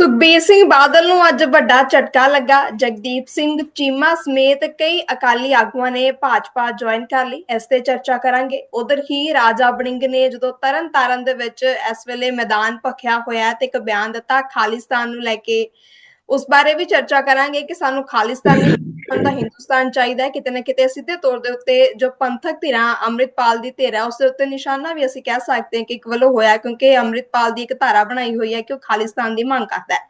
ਸੁਖਬੀਰ ਸਿੰਘ ਬਾਦਲ ਨੂੰ ਅੱਜ ਵੱਡਾ ਝਟਕਾ ਲੱਗਾ। ਜਗਦੀਪ ਸਿੰਘ, ਚੀਮਾ ਸਮੇਤ ਕਈ ਅਕਾਲੀ ਆਗੂਆਂ ਨੇ ਭਾਜਪਾ ਜੁਆਇਨ ਕਰ ਲਈ। ਇਸ ਤੇ ਚਰਚਾ ਕਰਾਂਗੇ। ਉਧਰ ਹੀ ਰਾਜਾ ਬੜਿੰਗ ਨੇ ਜਦੋਂ ਤਰਨ ਤਾਰਨ ਦੇ ਵਿੱਚ ਇਸ ਵੇਲੇ ਮੈਦਾਨ ਭਖਿਆ ਹੋਇਆ ਤੇ ਇੱਕ ਬਿਆਨ ਦਿੱਤਾ, ਖਾਲਿਸਤਾਨ ਨੂੰ ਲੈ ਕੇ। ਉਸ ਬਾਰੇ ਵੀ ਚਰਚਾ ਕਰਾਂਗੇ ਕਿ ਸਾਨੂੰ ਖਾਲਿਸਤਾਨ ਸਾਨੂੰ ਤਾਂ ਹਿੰਦੁਸਤਾਨ ਚਾਹੀਦਾ ਹੈ ਕਿਤੇ ਨਾ ਕਿਤੇ ਸਿੱਧੇ ਤੌਰ ਦੇ ਉੱਤੇ ਜੋ ਪੰਥਕ ਧਿਰਾਂ ਅੰਮ੍ਰਿਤਪਾਲ ਦੀ ਧਿਰ ਹੈ ਉਸ ਦੇ ਉੱਤੇ ਨਿਸ਼ਾਨਾ ਵੀ ਅਸੀਂ ਕਹਿ ਸਕਦੇ ਹਾਂ ਕਿ ਇੱਕ ਵੱਲੋਂ ਹੋਇਆ ਕਿਉਂਕਿ ਅੰਮ੍ਰਿਤਪਾਲ ਦੀ ਇੱਕ ਧਾਰਾ ਬਣਾਈ ਹੋਈ ਹੈ ਕਿ ਉਹ ਖਾਲਿਸਤਾਨ ਦੀ ਮੰਗ ਕਰਦਾ ਹੈ।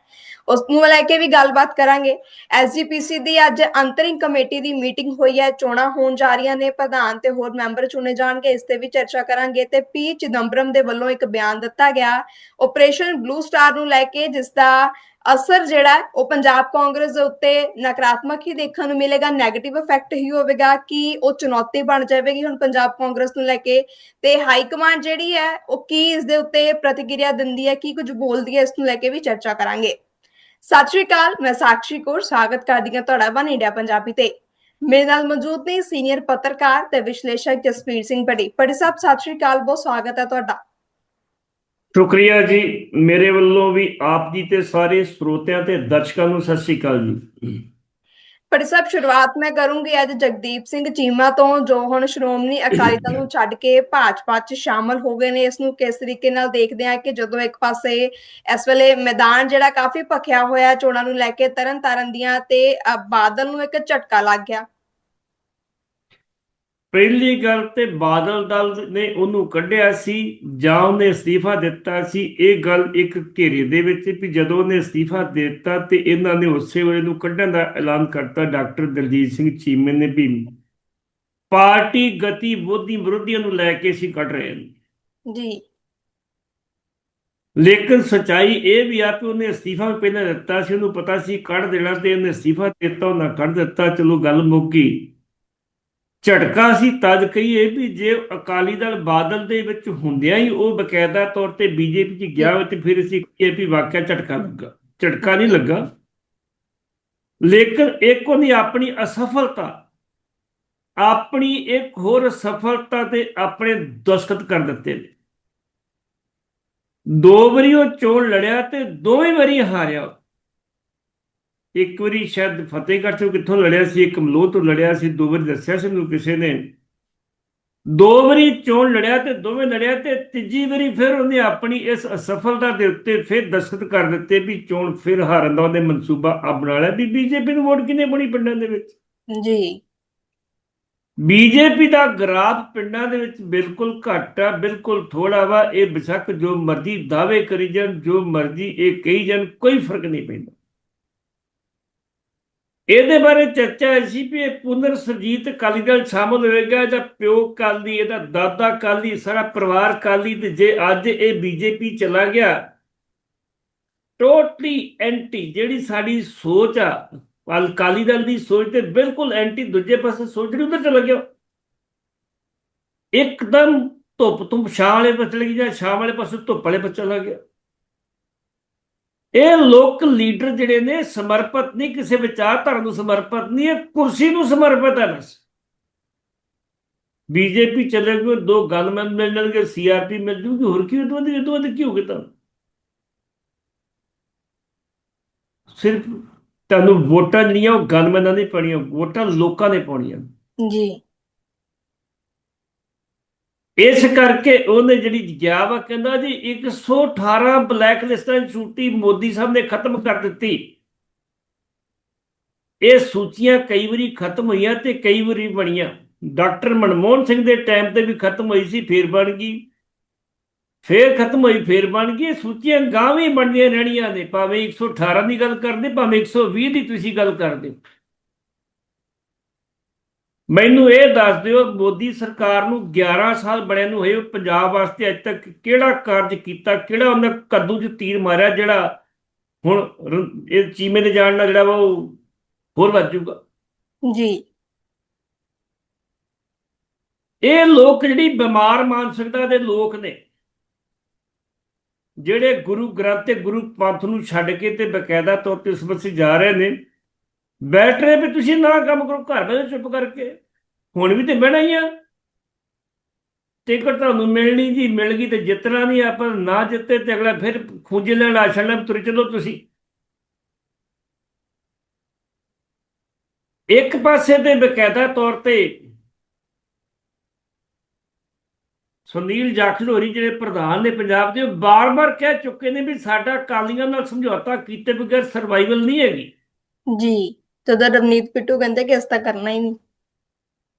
ਉਸ ਨੂੰ ਲੈ ਕੇ ਵੀ ਗੱਲਬਾਤ ਕਰਾਂਗੇ। ਐਸਜੀਪੀਸੀ ਦੀ ਅੱਜ ਅੰਤਰਿੰਗ ਕਮੇਟੀ ਦੀ ਮੀਟਿੰਗ ਹੋਈ ਹੈ ਚੋਣਾਂ ਹੋਣ ਜਾ ਰਹੀਆਂ ਨੇ ਪ੍ਰਧਾਨ ਤੇ ਹੋਰ ਮੈਂਬਰ ਚੁਣੇ ਜਾਣਗੇ ਇਸ ਤੇ ਵੀ ਚਰਚਾ ਕਰਾਂਗੇ ਤੇ ਪੀ ਚਿਦੰਬਰਮ ਦੇ ਵੱਲੋਂ ਇੱਕ ਬਿਆਨ ਦਿੱਤਾ ਗਿਆ। ਆਪਰੇਸ਼ਨ ਬਲੂ ਸਟਾਰ ਨੂੰ ਲੈ ਕੇ ਜਿਸ ਦਾ ਅਸਰ ਜਿਹੜਾ ਉਹ ਪੰਜਾਬ ਕਾਂਗਰਸ ਦੇ ਉੱਤੇ ਨਕਾਰਾਤਮਕ ਹੀ ਦੇਖਣ ਨੂੰ ਮਿਲੇਗਾ 네ਗੇਟਿਵ ਇਫੈਕਟ ਹੀ ਹੋਵੇਗਾ ਕਿ ਉਹ ਚੁਣੌਤੀ ਬਣ ਜਾਵੇਗੀ ਹੁਣ ਪੰਜਾਬ ਕਾਂਗਰਸ ਨੂੰ ਲੈ ਕੇ। ਤੇ ਹਾਈ ਕਮਾਂਡ ਜਿਹੜੀ ਹੈ, ਉਹ ਕੀ ਇਸ ਦੇ ਉੱਤੇ ਪ੍ਰਤੀਕਿਰਿਆ ਦਿੰਦੀ ਹੈ, ਕੀ ਕੁਝ ਬੋਲਦੀ ਹੈ, ਇਸ ਨੂੰ ਲੈ ਕੇ ਵੀ ਚਰਚਾ ਕਰਾਂਗੇ। ਸਤਿ ਸ਼੍ਰੀ ਅਕਾਲ, ਮੈਂ ਸਾਕਸ਼ੀ ਕੌਰ, ਸਵਾਗਤ ਕਰਦੀ ਹਾਂ ਤੁਹਾਡਾ ਵਨ ਇੰਡੀਆ ਪੰਜਾਬੀ ਤੇ। ਮੇਰੇ ਨਾਲ ਮੌਜੂਦ ਨੇ ਸੀਨੀਅਰ ਪੱਤਰਕਾਰ ਤੇ ਵਿਸ਼ਲੇਸ਼ਕ ਜਸਪੀਰ ਸਿੰਘ ਪੜੀ ਪੜੀ ਸਾਹਿਬ, ਸਤਿ ਸ਼੍ਰੀ ਅਕਾਲ, ਬਹੁਤ ਸਵਾਗਤ ਹੈ ਤੁਹਾਡਾ। ਸ਼ੁਕਰੀਆ ਜੀ, ਮੇਰੇ ਵੱਲੋਂ ਵੀ ਆਪ ਜੀ ਤੇ ਸਾਰੇ ਸਰੋਤਿਆਂ ਤੇ ਦਰਸ਼ਕਾਂ ਨੂੰ ਸਤਿ ਸ੍ਰੀ ਅਕਾਲ ਜੀ। ਪੜੀ ਸਾਹਿਬ ਸ਼ੁਰੂਆਤ ਮੈਂ ਕਰੂੰਗੀ ਅੱਜ ਜਗਦੀਪ ਸਿੰਘ ਚੀਮਾ ਤੋਂ, ਜੋ ਹੁਣ ਸ਼੍ਰੋਮਣੀ ਅਕਾਲੀ ਦਲ ਨੂੰ ਛੱਡ ਕੇ ਭਾਜਪਾ 'ਚ ਸ਼ਾਮਲ ਹੋ ਗਏ ਨੇ। ਇਸ ਨੂੰ ਕਿਸ ਤਰੀਕੇ ਨਾਲ ਦੇਖਦੇ ਆ ਕਿ ਜਦੋਂ ਇੱਕ ਪਾਸੇ ਇਸ ਵੇਲੇ ਮੈਦਾਨ ਜਿਹੜਾ ਕਾਫੀ ਭਖਿਆ ਹੋਇਆ ਚੋਣਾਂ ਨੂੰ ਲੈ ਕੇ ਤਰਨ ਤਾਰਨ ਦੀਆਂ ਤੇ ਬਾਦਲ ਨੂੰ ਇੱਕ ਝਟਕਾ ਲੱਗ ਗਿਆ। ਪਹਿਲੀ ਗੱਲ ਤੇ ਬਾਦਲ ਦਲ ਨੇ ਉਹਨੂੰ ਕੱਢਿਆ ਸੀ ਜਾਂ ਉਹਨੇ ਅਸਤੀਫਾ ਦਿੱਤਾ ਸੀ ਇਹ ਗੱਲ ਇੱਕ ਘੇਰੇ ਦੇ ਵਿੱਚ ਵੀ ਜਦੋਂ ਉਹਨੇ ਅਸਤੀਫਾ ਦਿੱਤਾ ਤੇ ਇਹਨਾਂ ਨੇ ਉਸੇ ਵੇਲੇ ਨੂੰ ਕੱਢਣ ਦਾ ਐਲਾਨ ਕਰਤਾ ਡਾਕਟਰ ਦਲਜੀਤ ਸਿੰਘ ਚੀਮੇ ਨੇ ਵੀ। ਪਾਰਟੀ ਗਤੀ ਵਿਰੋਧੀ ਵਿਰੋਧੀਆਂ ਨੂੰ ਲੈ ਕੇ ਅਸੀਂ ਕੱਢ ਰਹੇ ਹਾਂ। ਜੀ। ਲੇਕਿਨ ਸਚਾਈ ਇਹ ਵੀ ਆ ਕਿ ਉਹਨੇ ਅਸਤੀਫਾ ਵੀ ਪਹਿਲਾਂ ਦਿੱਤਾ ਸੀ ਉਹਨੂੰ ਪਤਾ ਸੀ ਕੱਢ ਦੇਣਾ ਤੇ ਉਹਨੇ ਅਸਤੀਫਾ ਦਿੱਤਾ ਉਹਨਾਂ ਕੱਢ ਦਿੱਤਾ ਚਲੋ ਗੱਲ ਮੁੱਕ ਝਟਕਾ ਸੀ, ਤਦ ਕਹੀਏ ਵੀ ਜੇ ਅਕਾਲੀ ਦਲ ਬਾਦਲ ਦੇ ਵਿੱਚ ਹੁੰਦਿਆਂ ਹੀ ਉਹ ਬਕਾਇਦਾ ਤੌਰ ਤੇ ਬੀਜੇਪੀ 'ਚ ਗਿਆ ਤੇ ਫਿਰ ਅਸੀਂ ਕਹੀਏ ਵੀ ਵਾਕਿਆ ਝਟਕਾ ਲੱਗਾ। ਝਟਕਾ ਨਹੀਂ ਲੱਗਾ। ਲੇਕਿਨ ਇੱਕ ਉਹਦੀ ਆਪਣੀ ਅਸਫਲਤਾ, ਆਪਣੀ ਇੱਕ ਹੋਰ ਸਫਲਤਾ ਤੇ ਆਪਣੇ ਦਸਖਤ ਕਰ ਦਿੱਤੇ ਨੇ। ਦੋ ਵਾਰੀ ਉਹ ਚੋਣ ਲੜਿਆ ਤੇ ਦੋਵੇਂ ਵਾਰੀ ਹਾਰਿਆ। ਇੱਕ ਵਾਰੀ ਸ਼ਾਇਦ ਫਤਿਹਗੜ੍ਹ ਤੋਂ ਕਿੱਥੋਂ ਲੜਿਆ ਸੀ ਇੱਕ ਮਲੋਹ ਤੋਂ ਲੜਿਆ ਸੀ ਦੋ ਵਾਰੀ ਦੱਸਿਆ ਸੀ ਮੈਨੂੰ ਕਿਸੇ ਨੇ। ਦੋ ਵਾਰੀ ਚੋਣ ਲੜਿਆ ਤੇ ਦੋਵੇਂ ਲੜਿਆ ਤੇ ਤੀਜੀ ਵਾਰੀ ਫਿਰ ਉਹਨੇ ਆਪਣੀ ਇਸ ਅਸਫਲਤਾ ਦੇ ਉੱਤੇ ਫਿਰ ਦਸਤਖਤ ਕਰ ਦਿੱਤੇ ਵੀ ਚੋਣ ਫਿਰ ਹਾਰਨ ਦਾ ਉਹਨੇ ਮਨਸੂਬਾ ਬਣਾ ਲਿਆ ਵੀ ਬੀਜੇਪੀ ਨੂੰ ਵੋਟ ਕਿੰਨੇ ਬਣੀ ਪਿੰਡਾਂ ਦੇ ਵਿੱਚ? ਜੀ। ਬੀਜੇਪੀ ਦਾ ਗ੍ਰਾਫ ਪਿੰਡਾਂ ਦੇ ਵਿੱਚ ਬਿਲਕੁਲ ਘੱਟ ਆ ਬਿਲਕੁਲ ਥੋੜਾ ਵਾ ਇਹ ਬਿਸ਼ੱਕ ਜੋ ਮਰਜ਼ੀ ਦਾਅਵੇ ਕਰੀ ਜਾਣ ਜੋ ਮਰਜ਼ੀ ਇਹ ਕਹੀ ਜਾਣ ਕੋਈ ਫ਼ਰਕ ਨਹੀਂ ਪੈਂਦਾ। ਇਹਦੇ ਬਾਰੇ ਚਰਚਾ ਹੋਈ ਸੀ ਵੀ ਇਹ ਪੁਨਰ ਸਰਜੀਤ ਅਕਾਲੀ ਦਲ ਸ਼ਾਮਲ ਹੋਵੇਗਾ ਜਾਂ ਪਿਓ ਕਾਲੀ ਇਹਦਾ ਦਾਦਾ ਕਾਲੀ ਸਾਰਾ ਪਰਿਵਾਰ ਕਾਲੀ ਤੇ ਜੇ ਅੱਜ ਇਹ ਬੀਜੇਪੀ ਚਲਾ ਗਿਆ, ਟੋਟਲੀ ਐਂਟੀ ਜਿਹੜੀ ਸਾਡੀ ਸੋਚ ਆ, ਅਲ ਕਾਲੀ ਦਲ ਦੀ ਸੋਚ ਤੇ ਬਿਲਕੁਲ ਐਂਟੀ, ਦੂਜੇ ਪਾਸੇ ਸੋਚ ਜਿਹੜੀ ਉਧਰ ਚਲਾ ਗਿਆ ਇੱਕਦਮ ਧੁੱਪ ਤੋਂ ਛਾਂ ਵਾਲੇ ਪਾਸੇ ਚਲੀ ਜਾਂ ਛਾਂ ਵਾਲੇ ਪਾਸੇ ਧੁੱਪ ਵਾਲੇ ਪਾਸੇ ਚਲਾ ਗਿਆ। ਇਹ ਲੋਕ ਲੀਡਰ ਜਿਹੜੇ ਨੇ ਸਮਰਪਿਤ ਨਹੀਂ, ਕਿਸੇ ਵਿਚਾਰਧਾਰਾ ਨੂੰ ਸਮਰਪਿਤ ਨਹੀਂ ਇਹ ਕੁਰਸੀ ਨੂੰ ਸਮਰਪਿਤ ਹੈ ਬਸ। ਬੀਜੇਪੀ ਚੱਲੇ ਗਏ, ਦੋ ਗਨਮੈਨ ਮਿਲ ਜਾਣਗੇ, ਸੀਆਰਪੀ ਮਿਲ ਜੂਗੀ ਹੋਰ ਕੀ, ਉਦੋਂ ਦੀ ਉਦੋਂ ਦੀ ਕੀ ਹੋ ਗਿਆ ਤਾਂ ਸਿਰਫ ਤੁਹਾਨੂੰ ਵੋਟਾਂ ਜਿਹੜੀਆਂ ਉਹ ਗਨਮੈਨਾਂ ਦੀ ਪਾਉਣੀਆਂ, ਵੋਟਾਂ ਲੋਕਾਂ ਨੇ ਪਾਉਣੀਆਂ। ਜੀ। ਇਸ ਕਰਕੇ ਉਹਨੇ ਜਿਹੜੀ ਗਿਆ ਵਾ ਕਹਿੰਦਾ ਜੀ 118 ਬਲੈਕ ਲਿਸਟਾਂ ਦੀ ਮੋਦੀ ਸਾਹਿਬ ਨੇ ਖਤਮ ਕਰ ਦਿੱਤੀ। ਇਹ ਸੂਚੀਆਂ ਕਈ ਵਾਰੀ ਖਤਮ ਹੋਈਆਂ ਤੇ ਕਈ ਵਾਰੀ ਬਣੀਆਂ। ਡਾਕਟਰ ਮਨਮੋਹਨ ਸਿੰਘ ਦੇ ਟਾਈਮ ਤੇ ਵੀ ਖਤਮ ਹੋਈ ਸੀ, ਫੇਰ ਬਣ ਗਈ। ਫੇਰ ਖਤਮ ਹੋਈ, ਫੇਰ ਬਣ ਗਈ। ਇਹ ਸੂਚੀਆਂ ਗਾਂ ਵੀ ਬਣਦੀਆਂ ਰਹਿਣੀਆਂ ਨੇ। ਭਾਵੇਂ 118 ਦੀ ਗੱਲ ਕਰਦੇ, ਭਾਵੇਂ 120 ਦੀ ਤੁਸੀਂ ਗੱਲ ਕਰਦੇ ਮੈਨੂੰ ਇਹ ਦੱਸ ਦਿਓ ਮੋਦੀ ਸਰਕਾਰ ਨੂੰ 11 ਸਾਲ ਬਣੇ ਨੂੰ ਹੋਏ ਪੰਜਾਬ ਵਾਸਤੇ ਅੱਜ ਤੱਕ ਕਿਹੜਾ ਕਾਰਜ ਕੀਤਾ ਕਿਹੜਾ ਉਹਨੇ ਕੱਦੂ 'ਚ ਤੀਰ ਮਾਰਿਆ ਜਿਹੜਾ ਹੁਣ ਇਹ ਚੀਮੇ ਦੇ ਜਾਣ ਨਾਲ ਜਿਹੜਾ ਵਾ ਉਹ ਹੋਰ ਵੱਧ ਜਾਊਗਾ? ਜੀ। ਇਹ ਲੋਕ ਜਿਹੜੀ ਬਿਮਾਰ ਮਾਨਸਿਕਤਾ ਦੇ ਲੋਕ ਨੇ ਜਿਹੜੇ ਗੁਰੂ ਗ੍ਰੰਥ ਤੇ ਗੁਰੂ ਪੰਥ ਨੂੰ ਛੱਡ ਕੇ ਤੇ ਬਕਾਇਦਾ ਤੌਰ ਤੇ ਉਸ ਪਾਸੇ ਜਾ ਰਹੇ ਨੇ ਬੈਠ ਰਹੇ ਵੀ ਤੁਸੀਂ ਨਾ ਕੰਮ ਕਰੋ, ਘਰ ਬੈਠੇ ਚੁੱਪ ਕਰਕੇ। ਹੁਣ ਵੀ ਤੇ ਬਹਿਣਾ ਹੀ ਆ। ਟਿਕਟ ਤੁਹਾਨੂੰ ਮਿਲਣੀ ਜੀ, ਮਿਲ ਗਈ ਤੇ ਜਿੱਤਣਾ ਨਹੀਂ ਆਪਾਂ ਨਾ ਜਿੱਤੇ ਤੇ ਅਗਲਾ ਫਿਰ ਖੁੰਝ ਲੈਣ ਆਸ਼ਣ ਲੈ ਤੁਰ ਚਲੋ ਤੁਸੀਂ। ਇੱਕ ਪਾਸੇ ਤੇ ਬਕਾਇਦਾ ਤੌਰ ਤੇ ਸੁਨੀਲ ਜਾਖੜ ਜਿਹੜੇ ਪ੍ਰਧਾਨ ਨੇ ਪੰਜਾਬ ਦੇ, ਉਹ ਬਾਰ-ਬਾਰ ਕਹਿ ਚੁੱਕੇ ਨੇ ਵੀ ਸਾਡਾ ਕਾਲੀਆਂ ਨਾਲ ਸਮਝੌਤਾ ਕੀਤੇ ਬਿਗਰ ਸਰਵਾਈਵਲ ਨਹੀਂ ਹੈਗੀ। ਜੀ। ਤਦ ਰਵਨੀਤ ਪਿੱਟੂ ਕਹਿੰਦੇ ਕਿ ਇਸ ਤਾਂ ਕਰਨਾ ਹੀ ਨਹੀਂ।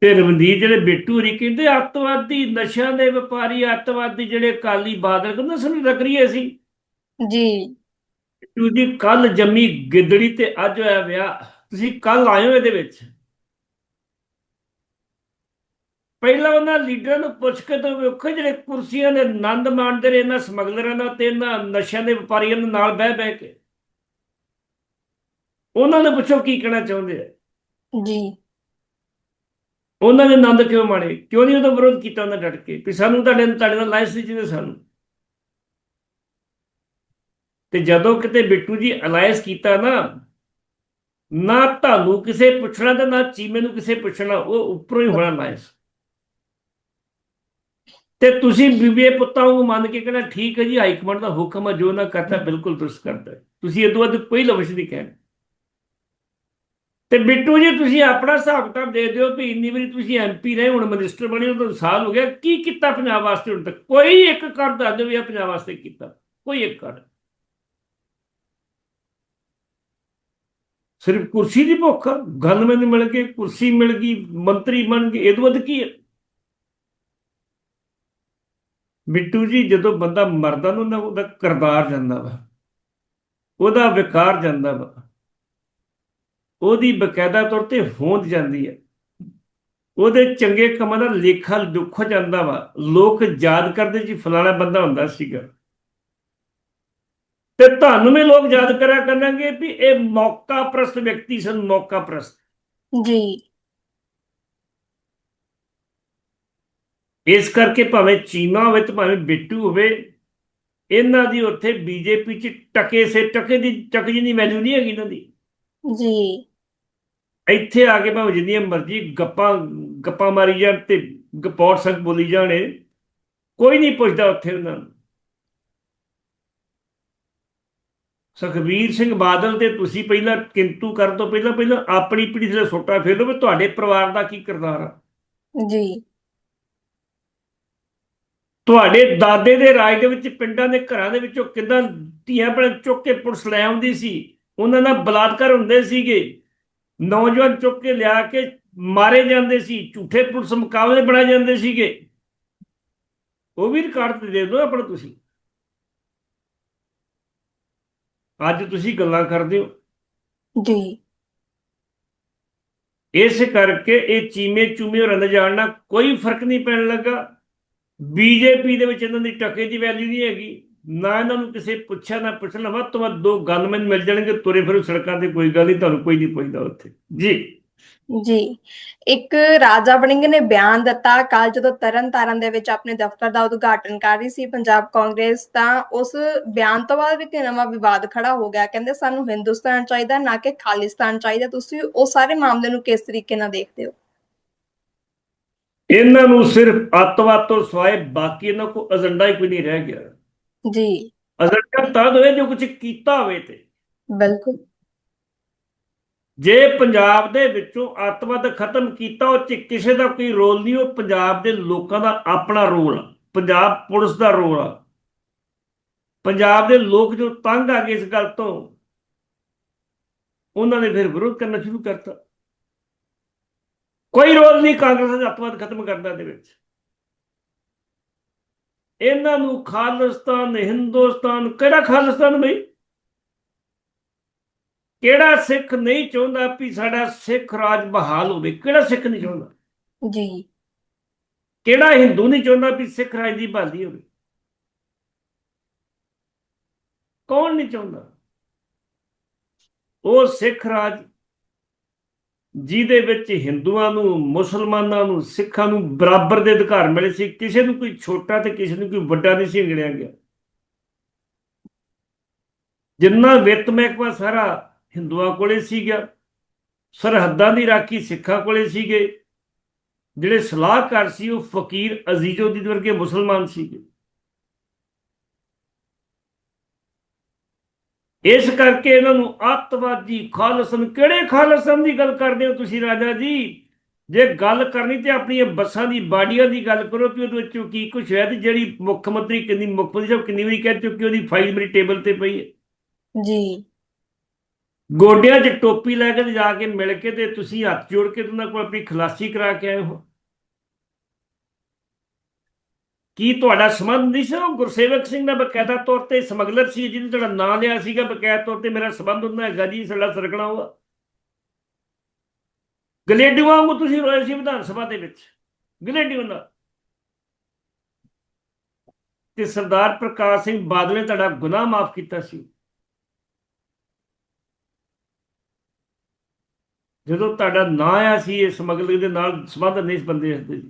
ਤੇ ਰਵਨੀਤ ਜਿਹੜੇ ਬਿੱਟੂ ਹੋਰੀ ਕਹਿੰਦੇ ਅੱਤਵਾਦੀ ਨਸ਼ਿਆਂ ਦੇ ਵਪਾਰੀ ਅੱਤਵਾਦੀ ਜਿਹੜੇ ਕਾਲੀ ਬਾਦਲ ਕਹਿੰਦੇ ਸਾਨੂੰ ਰਕਰੀਏ ਸੀ ਜੀ। ਬਿੱਟੂ ਜੀ ਕੱਲ ਜੰਮੀ ਗਿੱਦੜੀ ਤੇ ਅੱਜ ਹੋਇਆ ਵਿਆਹ। ਤੁਸੀਂ ਕੱਲ ਆਏ ਹੋ ਇਹਦੇ ਵਿੱਚ। ਪਹਿਲਾਂ ਉਹਨਾਂ ਲੀਡਰਾਂ ਨੂੰ ਪੁੱਛ ਕੇ ਤਾਂ ਵੇਖੋ ਜਿਹੜੇ ਕੁਰਸੀਆਂ ਦੇ ਆਨੰਦ ਮਾਣਦੇ ਨੇ ਇਹਨਾਂ ਸਮਗਲਰਾਂ ਨਾਲ ਤੇ ਇਹਨਾਂ ਨਸ਼ਿਆਂ ਦੇ ਵਪਾਰੀਆਂ ਦੇ ਨਾਲ ਬਹਿ ਬਹਿ ਕੇ। ਉਹਨਾਂ ਨੂੰ ਪੁੱਛੋ ਕੀ ਕਹਿਣਾ ਚਾਹੁੰਦੇ ਆ। ਜੀ। ਉਹਨਾਂ ਨੇ ਆਨੰਦ ਕਿਉਂ ਮਾਣੇ ਕਿਉਂ ਨਹੀਂ ਉਹਦਾ ਵਿਰੋਧ ਕੀਤਾ ਉਹਨਾਂ ਡਟ ਕੇ? ਵੀ ਸਾਨੂੰ ਤੁਹਾਡੇ ਤੁਹਾਡੇ ਨਾਲ ਲਾਇਸ ਨਹੀਂ ਚਾਹੀਦਾ ਸਾਨੂੰ। ਤੇ ਜਦੋਂ ਕਿਤੇ ਬਿੱਟੂ ਜੀ ਅਲਾਇੰਸ ਕੀਤਾ ਨਾ ਨਾ ਤੁਹਾਨੂੰ ਕਿਸੇ ਪੁੱਛਣਾ ਤੇ ਨਾ ਚੀਮੇ ਨੂੰ ਕਿਸੇ ਪੁੱਛਣਾ ਉਹ ਉੱਪਰੋਂ ਹੀ ਹੋਣਾ ਅਲਾਇੰਸ ਤੇ ਤੁਸੀਂ ਬੀਬੀਏ ਪੁੱਤਾਂ ਨੂੰ ਮੰਨ ਕੇ ਕਹਿੰਦਾ ਠੀਕ ਹੈ ਜੀ ਹਾਈ ਕਮਾਂਡ ਦਾ ਹੁਕਮ ਹੈ ਜੋ ਨਾ ਕਰਤਾ ਬਿਲਕੁਲ ਦੁਰਸਤ ਕਰਦਾ। ਤੁਸੀਂ ਇਹ ਤੋਂ ਵੱਧ ਕੋਈ ਲਫ਼ਜ਼ ਨਹੀਂ ਕਹਿਣਾ। ਤੇ ਬਿੱਟੂ ਜੀ, ਤੁਸੀਂ ਆਪਣਾ ਹਿਸਾਬ ਕਿਤਾਬ ਦੇ ਦਿਓ ਵੀ ਇੰਨੀ ਵਾਰੀ ਤੁਸੀਂ ਐਮਪੀ ਰਹੇ, ਹੁਣ ਮਿਨਿਸਟਰ ਬਣੇ ਹੋ ਤਾਂ ਸਾਲ ਹੋ ਗਿਆ। ਕੀ ਕੀਤਾ ਪੰਜਾਬ ਵਾਸਤੇ ਹੁਣ ਤੱਕ? ਕੋਈ ਇੱਕ ਕਰ ਦੱਸ ਦਿਓ ਵੀ ਇਹ ਪੰਜਾਬ ਵਾਸਤੇ ਕੀਤਾ। ਕੋਈ ਇੱਕ ਕਰ ਸਿਰਫ ਕੁਰਸੀ ਦੀ ਭੁੱਖ ਆ। ਗਨਮੈਨ ਮਿਲ ਗਏ, ਕੁਰਸੀ ਮਿਲ ਗਈ, ਮੰਤਰੀ ਬਣ ਗਏ, ਇਹ ਤੋਂ ਵੱਧ ਕੀ ਹੈ ਬਿੱਟੂ ਜੀ, ਜਦੋਂ ਬੰਦਾ ਮਰਦਾ ਨੂੰ ਨਾ ਉਹਦਾ ਕਰਤਾਰ ਜਾਂਦਾ ਵਾ। ਉਹਦਾ ਵਿਕਾਰ ਜਾਂਦਾ ਵਾ। ਉਹਦੀ ਬਕਾਇਦਾ ਤੌਰ ਤੇ ਹੋਂਦ ਜਾਂਦੀ ਹੈ। ਉਹਦੇ ਚੰਗੇ ਕੰਮਾਂ ਦਾ ਲੇਖਾ ਦੁੱਖ ਜਾਂਦਾ ਵਾ। ਲੋਕ ਯਾਦ ਕਰਦੇ ਜੀ ਫਲਾਣਾ ਬੰਦਾ ਹੁੰਦਾ ਸੀਗਾ। ਤੇ ਤੁਹਾਨੂੰ ਵੀ ਲੋਕ ਯਾਦ ਕਰਿਆ ਕਰਨਗੇ ਵੀ ਇਹ ਮੌਕਾ ਪ੍ਰਸਤ ਵਿਅਕਤੀ ਸਨ ਮੌਕਾ ਪ੍ਰਸਤ। ਜੀ। ਇਸ ਕਰਕੇ ਭਾਵੇਂ ਚੀਮਾ ਹੋਵੇ ਤੇ ਭਾਵੇਂ ਬਿੱਟੂ ਹੋਵੇ ਇਹਨਾਂ ਦੀ ਉੱਥੇ ਬੀਜੇਪੀ ਚ ਟਕੇ ਸੇ ਟਕੇ ਦੀ ਟਕ ਜਿੰਨੀ ਵੈਲਿਊ ਨਹੀਂ ਹੈਗੀ ਇਹਨਾਂ ਦੀ। ਜੀ। ਇੱਥੇ ਆ ਕੇ ਭਾਵੇਂ ਜਿੰਨੀਆਂ ਮਰਜ਼ੀ ਗੱਪਾਂ ਗੱਪਾਂ ਮਾਰੀ ਜਾਣ ਤੇ ਗਪੌੜ ਸੰਗ ਬੋਲੀ ਜਾਣੇ ਕੋਈ ਨਹੀਂ ਪੁੱਛਦਾ ਉੱਥੇ ਉਹਨਾਂ ਨੂੰ। ਸੁਖਬੀਰ ਸਿੰਘ ਬਾਦਲ ਤੇ ਤੁਸੀਂ ਪਹਿਲਾਂ ਕਿੰਤੂ ਕਰਨ ਤੋਂ ਪਹਿਲਾਂ ਪਹਿਲਾਂ ਆਪਣੀ ਪੀੜ੍ਹੀ ਦੇ ਸੋਟਾ ਫੇਰ ਲਓ ਵੀ ਤੁਹਾਡੇ ਪਰਿਵਾਰ ਦਾ ਕੀ ਕਿਰਦਾਰ ਆ? ਜੀ। ਤੁਹਾਡੇ ਦਾਦੇ ਦੇ ਰਾਜ ਦੇ ਵਿੱਚ ਪਿੰਡਾਂ ਦੇ ਘਰਾਂ ਦੇ ਵਿੱਚੋਂ ਕਿਦਾਂ ਧੀਆਂ ਭੈਣਾਂ ਚੁੱਕ ਕੇ ਪੁਲਿਸ ਲੈ ਆਉਂਦੀ ਸੀ? ਉਹਨਾਂ ਨਾਲ ਬਲਾਤਕਾਰ ਹੁੰਦੇ ਸੀਗੇ। ਨੌਜਵਾਨ ਚੁੱਕ ਕੇ ਲਿਆ ਕੇ ਮਾਰੇ ਜਾਂਦੇ ਸੀ ਝੂਠੇ ਪੁਲਿਸ ਮੁਕਾਬਲੇ ਬਣਾਏ ਜਾਂਦੇ ਸੀਗੇ। ਉਹ ਵੀ ਰਿਕਾਰਡ ਤੇ ਦੇ ਦਿਓ ਆਪਣਾ ਤੁਸੀਂ। ਅੱਜ ਤੁਸੀਂ ਗੱਲਾਂ ਕਰਦੇ ਹੋ। ਜੀ। ਇਸ ਕਰਕੇ ਇਹ ਚੀਮੇ ਚੂਮੇ ਹੋਰਾਂ ਦਾ ਜਾਣਨਾ ਕੋਈ ਫ਼ਰਕ ਨਹੀਂ ਪੈਣ ਲੱਗਾ। ਬੀਜੇਪੀ ਦੇ ਵਿੱਚ ਇਹਨਾਂ ਦੀ ਟਕੇ ਦੀ ਵੈਲਿਊ ਨਹੀਂ ਹੈਗੀ। ਨਾ ਇਹਨਾਂ ਨੂੰ ਕਿਸੇ ਪੁੱਛਿਆ ਨਾ ਪੁੱਛਣਾ ਵੱਧ ਤੋਂ ਵੱਧ ਦੋ ਗਨਮੈਨ ਮਿਲ ਜਾਣਗੇ ਤੁਰੇ ਫਿਰੋ ਸੜਕਾਂ ਤੇ ਕੋਈ ਗੱਲ ਨਹੀਂ ਤੁਹਾਨੂੰ ਕੋਈ ਨਹੀਂ ਪੁੱਛਦਾ ਉੱਥੇ। ਜੀ। ਜੀ। ਇੱਕ ਰਾਜਾ ਵੜਿੰਗ ਨੇ ਬਿਆਨ ਦਿੱਤਾ ਕੱਲ ਜਦੋਂ ਤਰਨਤਾਰਨ ਦੇ ਵਿੱਚ ਆਪਣੇ ਦਫ਼ਤਰ ਦਾ ਉਦਘਾਟਨ ਕਰ ਰਹੀ ਸੀ ਪੰਜਾਬ ਕਾਂਗਰਸ ਤਾਂ ਉਸ ਬਿਆਨ ਤੋਂ ਬਾਅਦ ਇੱਕ ਨਵਾਂ ਵਿਵਾਦ ਖੜਾ ਹੋ ਗਿਆ। ਕਹਿੰਦੇ ਸਾਨੂੰ ਹਿੰਦੁਸਤਾਨ ਚਾਹੀਦਾ ਨਾ ਕਿ ਖਾਲਿਸਤਾਨ ਚਾਹੀਦਾ। ਤੁਸੀਂ ਉਹ ਸਾਰੇ ਮਾਮਲੇ ਨੂੰ ਕਿਸ ਤਰੀਕੇ ਨਾਲ ਦੇਖਦੇ ਹੋ? ਇਹਨਾਂ ਨੂੰ ਸਿਰਫ ਅੱਤਵਾਦ ਤੋਂ ਸਿਵਾਏ ਬਾਕੀ ਇਹਨਾਂ ਕੋ ਏਜੰਡਾ ਹੀ ਕੋਈ ਨਹੀਂ ਰਹਿ ਗਿਆ। ਜੀ। ਏਜੰਡਾ ਤਦ ਹੋਏ ਜੋ ਕੁਝ ਕੀਤਾ ਹੋਵੇ ਤੇ। ਬਿਲਕੁਲ। ਜੇ ਪੰਜਾਬ ਦੇ ਵਿੱਚੋਂ ਅੱਤਵਾਦ ਖਤਮ ਕੀਤਾ ਉਹ ਚ ਕਿਸੇ ਦਾ ਕੋਈ ਰੋਲ ਨਹੀਂ ਉਹ ਪੰਜਾਬ ਦੇ ਲੋਕਾਂ ਦਾ ਆਪਣਾ ਰੋਲ ਆ। ਪੰਜਾਬ ਪੁਲਿਸ ਦਾ ਰੋਲ ਆ। ਪੰਜਾਬ ਦੇ ਲੋਕ ਜੋ ਤੰਗ ਆ ਗਏ ਇਸ ਗੱਲ ਤੋਂ ਉਹਨਾਂ ਨੇ ਫਿਰ ਵਿਰੋਧ ਕਰਨਾ ਸ਼ੁਰੂ ਕਰਤਾ। ਕੋਈ ਰੋਲ ਨਹੀਂ ਕਾਂਗਰਸ ਦਾ ਅੱਤਵਾਦ ਖਤਮ ਕਰਨ ਦੇ ਵਿੱਚ। ਇਹਨਾਂ ਨੂੰ ਖਾਲਿਸਤਾਨ ਹਿੰਦੁਸਤਾਨ ਕਿਹੜਾ ਖਾਲਿਸਤਾਨ ਬਈ? ਕਿਹੜਾ ਸਿੱਖ ਨਹੀਂ ਚਾਹੁੰਦਾ ਵੀ ਸਾਡਾ ਸਿੱਖ ਰਾਜ ਬਹਾਲ ਹੋਵੇ? ਕਿਹੜਾ ਸਿੱਖ ਨਹੀਂ ਚਾਹੁੰਦਾ? ਜੀ। ਕਿਹੜਾ ਹਿੰਦੂ ਨਹੀਂ ਚਾਹੁੰਦਾ ਵੀ ਸਿੱਖ ਰਾਜ ਦੀ ਬਹਾਲੀ ਹੋਵੇ? ਕੌਣ ਨਹੀਂ ਚਾਹੁੰਦਾ? ਉਹ ਸਿੱਖ ਰਾਜ ਜਿਹਦੇ ਵਿੱਚ ਹਿੰਦੂਆਂ ਨੂੰ, ਮੁਸਲਮਾਨਾਂ ਨੂੰ, ਸਿੱਖਾਂ ਨੂੰ ਬਰਾਬਰ ਦੇ ਅਧਿਕਾਰ ਮਿਲੇ ਸੀ, ਕਿਸੇ ਨੂੰ ਕੋਈ ਛੋਟਾ ਤੇ ਕਿਸੇ ਨੂੰ ਕੋਈ ਵੱਡਾ ਨਹੀਂ ਸੀ ਗਿਣਿਆ ਗਿਆ। ਜਿੰਨਾ ਵਿੱਤ ਮਹਿਕਮਾ ਸਾਰਾ ਹਿੰਦੂਆਂ ਕੋਲੇ ਸੀਗਾ, ਸਰਹੱਦਾਂ ਦੀ ਰਾਖੀ ਸਿੱਖਾਂ ਕੋਲੇ ਸੀਗੇ, ਜਿਹੜੇ ਸਲਾਹਕਾਰ ਸੀ ਉਹ ਫਕੀਰ ਅਜ਼ੀਜ਼ੋ ਦੀ ਵਰਗੇ ਮੁਸਲਮਾਨ ਸੀਗੇ। ਇਸ ਕਰਕੇ ਇਹਨਾਂ ਨੂੰ ਅੱਤਵਾਦੀ ਖਾਲਸਨ ਕਿਹੜੇ ਖਾਲਸਨ ਦੀ ਗੱਲ ਕਰਦੇ ਹੋ ਤੁਸੀਂ ਰਾਜਾ ਜੀ? ਜੇ ਗੱਲ ਕਰਨੀ ਤੇ ਆਪਣੀਆਂ ਬੱਸਾਂ ਦੀ ਬਾਡੀਆਂ ਦੀ ਗੱਲ ਕਰੋ ਕਿ ਉਹਦੇ ਵਿੱਚੋਂ ਕੀ ਕੁਛ ਹੈ ਤੇ ਜਿਹੜੀ ਮੁੱਖ ਮੰਤਰੀ ਕਿੰਨੀ ਮੁੱਖ ਮੰਤਰੀ ਸਾਹਿਬ ਕਿੰਨੀ ਵਾਰੀ ਕਹਿ ਚੁੱਕੀ ਉਹਦੀ ਫਾਈਲ ਮੇਰੀ ਟੇਬਲ ਤੇ ਪਈ ਹੈ। ਜੀ। ਗੋਡਿਆਂ 'ਚ ਟੋਪੀ ਲੈ ਕੇ ਜਾ ਕੇ ਮਿਲ ਕੇ ਤੇ ਤੁਸੀਂ ਹੱਥ ਜੋੜ ਕੇ ਉਹਨਾਂ ਕੋਲ ਆਪਣੀ ਖਲਾਸੀ ਕਰਾ ਕੇ ਆਏ ਹੋ। ਕੀ ਤੁਹਾਡਾ ਸੰਬੰਧ ਨਹੀਂ ਸੀ? ਉਹ ਗੁਰਸੇਵਕ ਸਿੰਘ ਦਾ ਬਕਾਇਦਾ ਤੌਰ ਤੇ ਸਮਗਲਰ ਸੀ ਜਿਹਨੇ ਤੁਹਾਡਾ ਨਾਂ ਲਿਆ ਸੀਗਾ ਬਕਾਇਦਾ ਤੌਰ ਤੇ ਮੇਰਾ ਸੰਬੰਧ ਉਹਨਾਂ ਹੈਗਾ ਜੀ ਸਾਡਾ ਸਰਕਣਾ ਹੋਆ ਗਲੇਡੂ ਵਾਂਗੂ ਤੁਸੀਂ ਰੋਏ ਸੀ ਵਿਧਾਨ ਸਭਾ ਦੇ ਵਿੱਚ। ਗਲੇਡੂ ਨਾਲ। ਤੇ ਸਰਦਾਰ ਪ੍ਰਕਾਸ਼ ਸਿੰਘ ਬਾਦਲ ਨੇ ਤੁਹਾਡਾ ਗੁਨਾਹ ਮਾਫ ਕੀਤਾ ਸੀ। ਜਦੋਂ ਤੁਹਾਡਾ ਨਾਂ ਆਇਆ ਸੀ ਇਸ ਸਮਗਲਰ ਦੇ ਨਾਲ ਸੰਬੰਧ ਨਹੀਂ ਸੀ ਬੰਦੇ ਜੀ।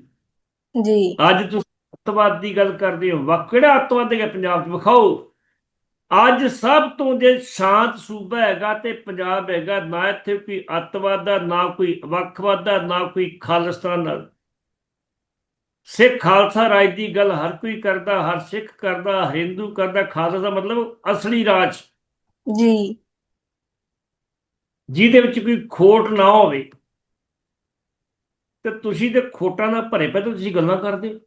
ਜੀ। ਅੱਜ ਤੁਸੀਂ ਅੱਤਵਾਦ ਦੀ ਗੱਲ ਕਰਦੇ ਹੋ। ਵਾ ਕਿਹੜਾ ਅੱਤਵਾਦ ਹੈਗਾ ਪੰਜਾਬ 'ਚ? ਵਿਖਾਓ। ਅੱਜ ਸਭ ਤੋਂ ਜੇ ਸ਼ਾਂਤ ਸੂਬਾ ਹੈਗਾ ਤੇ ਪੰਜਾਬ ਹੈਗਾ ਨਾ ਇੱਥੇ ਕੋਈ ਅੱਤਵਾਦ ਦਾ ਨਾ ਕੋਈ ਵੱਖਵਾਦ ਦਾ ਨਾ ਕੋਈ ਖਾਲਿਸਤਾਨ ਦਾ। ਸਿੱਖ ਖਾਲਸਾ ਰਾਜ ਦੀ ਗੱਲ ਹਰ ਕੋਈ ਕਰਦਾ ਹਰ ਸਿੱਖ ਕਰਦਾ ਹਿੰਦੂ ਕਰਦਾ। ਖਾਲਸਾ ਦਾ ਮਤਲਬ ਅਸਲੀ ਰਾਜ। ਜੀ। ਜਿਹਦੇ ਵਿੱਚ ਕੋਈ ਖੋਟ ਨਾ ਹੋਵੇ। ਤੇ ਤੁਸੀਂ ਤੇ ਖੋਟਾਂ ਨਾਲ ਭਰੇ ਪਏ ਤੁਸੀਂ ਗੱਲਾਂ ਕਰਦੇ ਹੋ।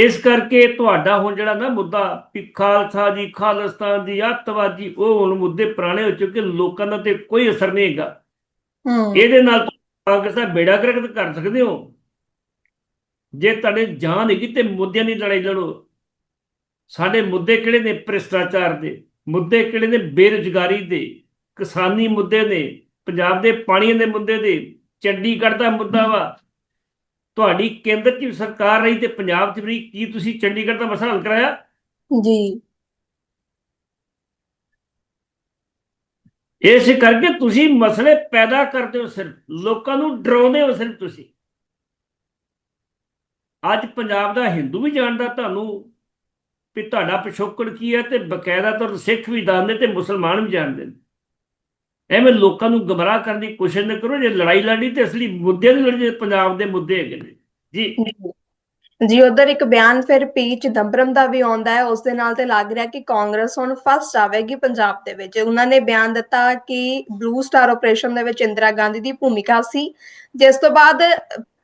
ਇਸ ਕਰਕੇ ਤੁਹਾਡਾ ਹੁਣ ਜਿਹੜਾ ਨਾ ਮੁੱਦਾ ਵੀ ਖਾਲਸਾ ਜੀ ਖਾਲਿਸਤਾਨ ਦੀ ਅੱਤਵਾਦੀ ਉਹ ਹੁਣ ਮੁੱਦੇ ਪੁਰਾਣੇ ਹੋ ਚੁੱਕੇ ਲੋਕਾਂ ਦਾ ਤੇ ਕੋਈ ਅਸਰ ਨਹੀਂ ਹੈਗਾ। ਇਹਦੇ ਨਾਲ ਕਾਂਗਰਸ ਦਾ ਬੇੜਾ ਗਰਕ ਕਰ ਸਕਦੇ ਹੋ। ਜੇ ਤੁਹਾਡੇ ਜਾਨ ਹੈਗੀ ਤੇ ਮੁੱਦਿਆਂ ਦੀ ਲੜਾਈ ਲੜੋ। ਸਾਡੇ ਮੁੱਦੇ ਕਿਹੜੇ ਨੇ ਭ੍ਰਿਸ਼ਟਾਚਾਰ ਦੇ? ਮੁੱਦੇ ਕਿਹੜੇ ਨੇ ਬੇਰੁਜ਼ਗਾਰੀ ਦੇ? ਕਿਸਾਨੀ ਮੁੱਦੇ ਨੇ? ਪੰਜਾਬ ਦੇ ਪਾਣੀ ਦੇ ਮੁੱਦੇ ਦੇ? ਚੰਡੀਗੜ੍ਹ ਦਾ ਮੁੱਦਾ ਵਾ। ਤੁਹਾਡੀ ਕੇਂਦਰ 'ਚ ਵੀ ਸਰਕਾਰ ਰਹੀ ਤੇ ਪੰਜਾਬ 'ਚ ਵੀ। ਕੀ ਤੁਸੀਂ ਚੰਡੀਗੜ੍ਹ ਦਾ ਮਸਲਾ ਹੱਲ ਕਰਾਇਆ? ਜੀ। ਇਸ ਕਰਕੇ ਤੁਸੀਂ ਮਸਲੇ ਪੈਦਾ ਕਰਦੇ ਹੋ ਸਿਰਫ ਲੋਕਾਂ ਨੂੰ ਡਰਾਉਂਦੇ ਹੋ ਸਿਰਫ ਤੁਸੀਂ। ਅੱਜ ਪੰਜਾਬ ਦਾ ਹਿੰਦੂ ਵੀ ਜਾਣਦਾ ਤੁਹਾਨੂੰ ਵੀ ਤੁਹਾਡਾ ਪਿਛੋਕੜ ਕੀ ਹੈ ਤੇ ਬਕਾਇਦਾ ਤੌਰ ਸਿੱਖ ਵੀ ਜਾਣਦੇ ਤੇ ਮੁਸਲਮਾਨ ਵੀ ਜਾਣਦੇ ਨੇ। ਐਵੇਂ ਲੋਕਾਂ ਨੂੰ ਗਮਰਾਹ ਕਰਨ ਦੀ ਕੋਸ਼ਿਸ਼ ਨਾ ਕਰੋ, ਜੇ ਲੜਾਈ ਲੜਨੀ ਤੇ ਅਸਲੀ ਮੁੱਦੇ ਦੀ ਲੜੀ ਪੰਜਾਬ ਦੇ ਮੁੱਦੇ ਹੈਗੇ ਨੇ। ਜੀ। ਜੀ, ਉਧਰ ਇੱਕ ਬਿਆਨ ਫਿਰ ਪੀ ਚਿਦੰਬਰਮ ਦਾ ਵੀ ਆਉਂਦਾ ਹੈ, ਉਸ ਦੇ ਨਾਲ ਤੇ ਲੱਗ ਰਿਹਾ ਕਿ ਕਾਂਗਰਸ ਹੁਣ ਫਸ ਜਾਵੇਗੀ ਪੰਜਾਬ ਦੇ ਵਿੱਚ। ਉਹਨਾਂ ਨੇ ਬਿਆਨ ਦਿੱਤਾ ਕਿ ਬਲੂ ਸਟਾਰ ਆਪਰੇਸ਼ਨ ਦੇ ਵਿੱਚ ਇੰਦਰਾ ਗਾਂਧੀ ਦੀ ਭੂਮਿਕਾ ਸੀ। ਜਿਸ ਤੋਂ ਬਾਅਦ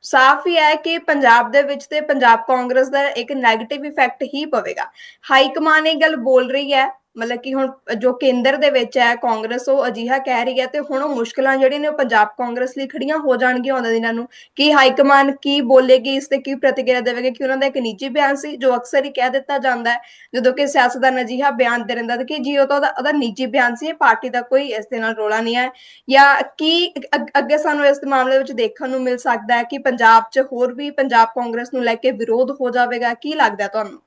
ਸਾਫ਼ ਹੀ ਹੈ ਕਿ ਪੰਜਾਬ ਦੇ ਵਿੱਚ ਤੇ ਪੰਜਾਬ ਕਾਂਗਰਸ ਦਾ ਇੱਕ ਨੈਗੇਟਿਵ ਇਫੈਕਟ ਹੀ ਪਵੇਗਾ। ਹਾਈ ਕਮਾਨ ਇਹ ਗੱਲ ਬੋਲ ਰਹੀ ਹੈ ਮਤਲਬ ਕਿ ਹੁਣ ਜੋ ਕੇਂਦਰ ਦੇ ਵਿੱਚ ਹੈ, ਕਾਂਗਰਸ, ਉਹ ਅਜਿਹਾ ਕਹਿ ਰਹੀ ਹੈ ਤੇ ਹੁਣ ਉਹ ਮੁਸ਼ਕਲਾਂ ਜਿਹੜੀਆਂ ਨੇ ਉਹ ਪੰਜਾਬ ਕਾਂਗਰਸ ਲਈ ਖੜੀਆਂ ਹੋ ਜਾਣਗੀਆਂ ਆਉਂਦੇ ਦਿਨਾਂ ਨੂੰ। ਕੀ ਹਾਈ ਕਮਾਨ ਕੀ ਬੋਲੇਗੀ, ਇਸ ਤੇ ਕੀ ਪ੍ਰਤੀਕਿਰਿਆ ਦੇਵੇਗੀ? ਕਿ ਉਹਨਾਂ ਦਾ ਇੱਕ ਨਿੱਜੀ ਬਿਆਨ ਸੀ ਜੋ ਅਕਸਰ ਹੀ ਕਹਿ ਦਿੱਤਾ ਜਾਂਦਾ ਹੈ, ਜਦੋਂ ਕਿ ਸਿਆਸਤਦਾਨ ਅਜਿਹਾ ਬਿਆਨ ਦੇ ਰਹਿੰਦਾ ਕਿ ਜੀ, ਉਹ ਤਾਂ ਉਹਦਾ ਉਹਦਾ ਨਿੱਜੀ ਬਿਆਨ ਸੀ ਪਾਰਟੀ ਦਾ ਕੋਈ ਇਸ ਦੇ ਨਾਲ ਰੋਲਾ ਨਹੀਂ ਹੈ। ਜਾਂ ਕੀ ਅੱਗੇ ਸਾਨੂੰ ਇਸ ਮਾਮਲੇ ਵਿੱਚ ਦੇਖਣ ਨੂੰ ਮਿਲ ਸਕਦਾ ਹੈ ਕਿ ਪੰਜਾਬ 'ਚ ਹੋਰ ਵੀ ਪੰਜਾਬ ਕਾਂਗਰਸ ਨੂੰ ਲੈ ਕੇ ਵਿਰੋਧ ਹੋ ਜਾਵੇਗਾ? ਕੀ ਲੱਗਦਾ ਤੁਹਾਨੂੰ?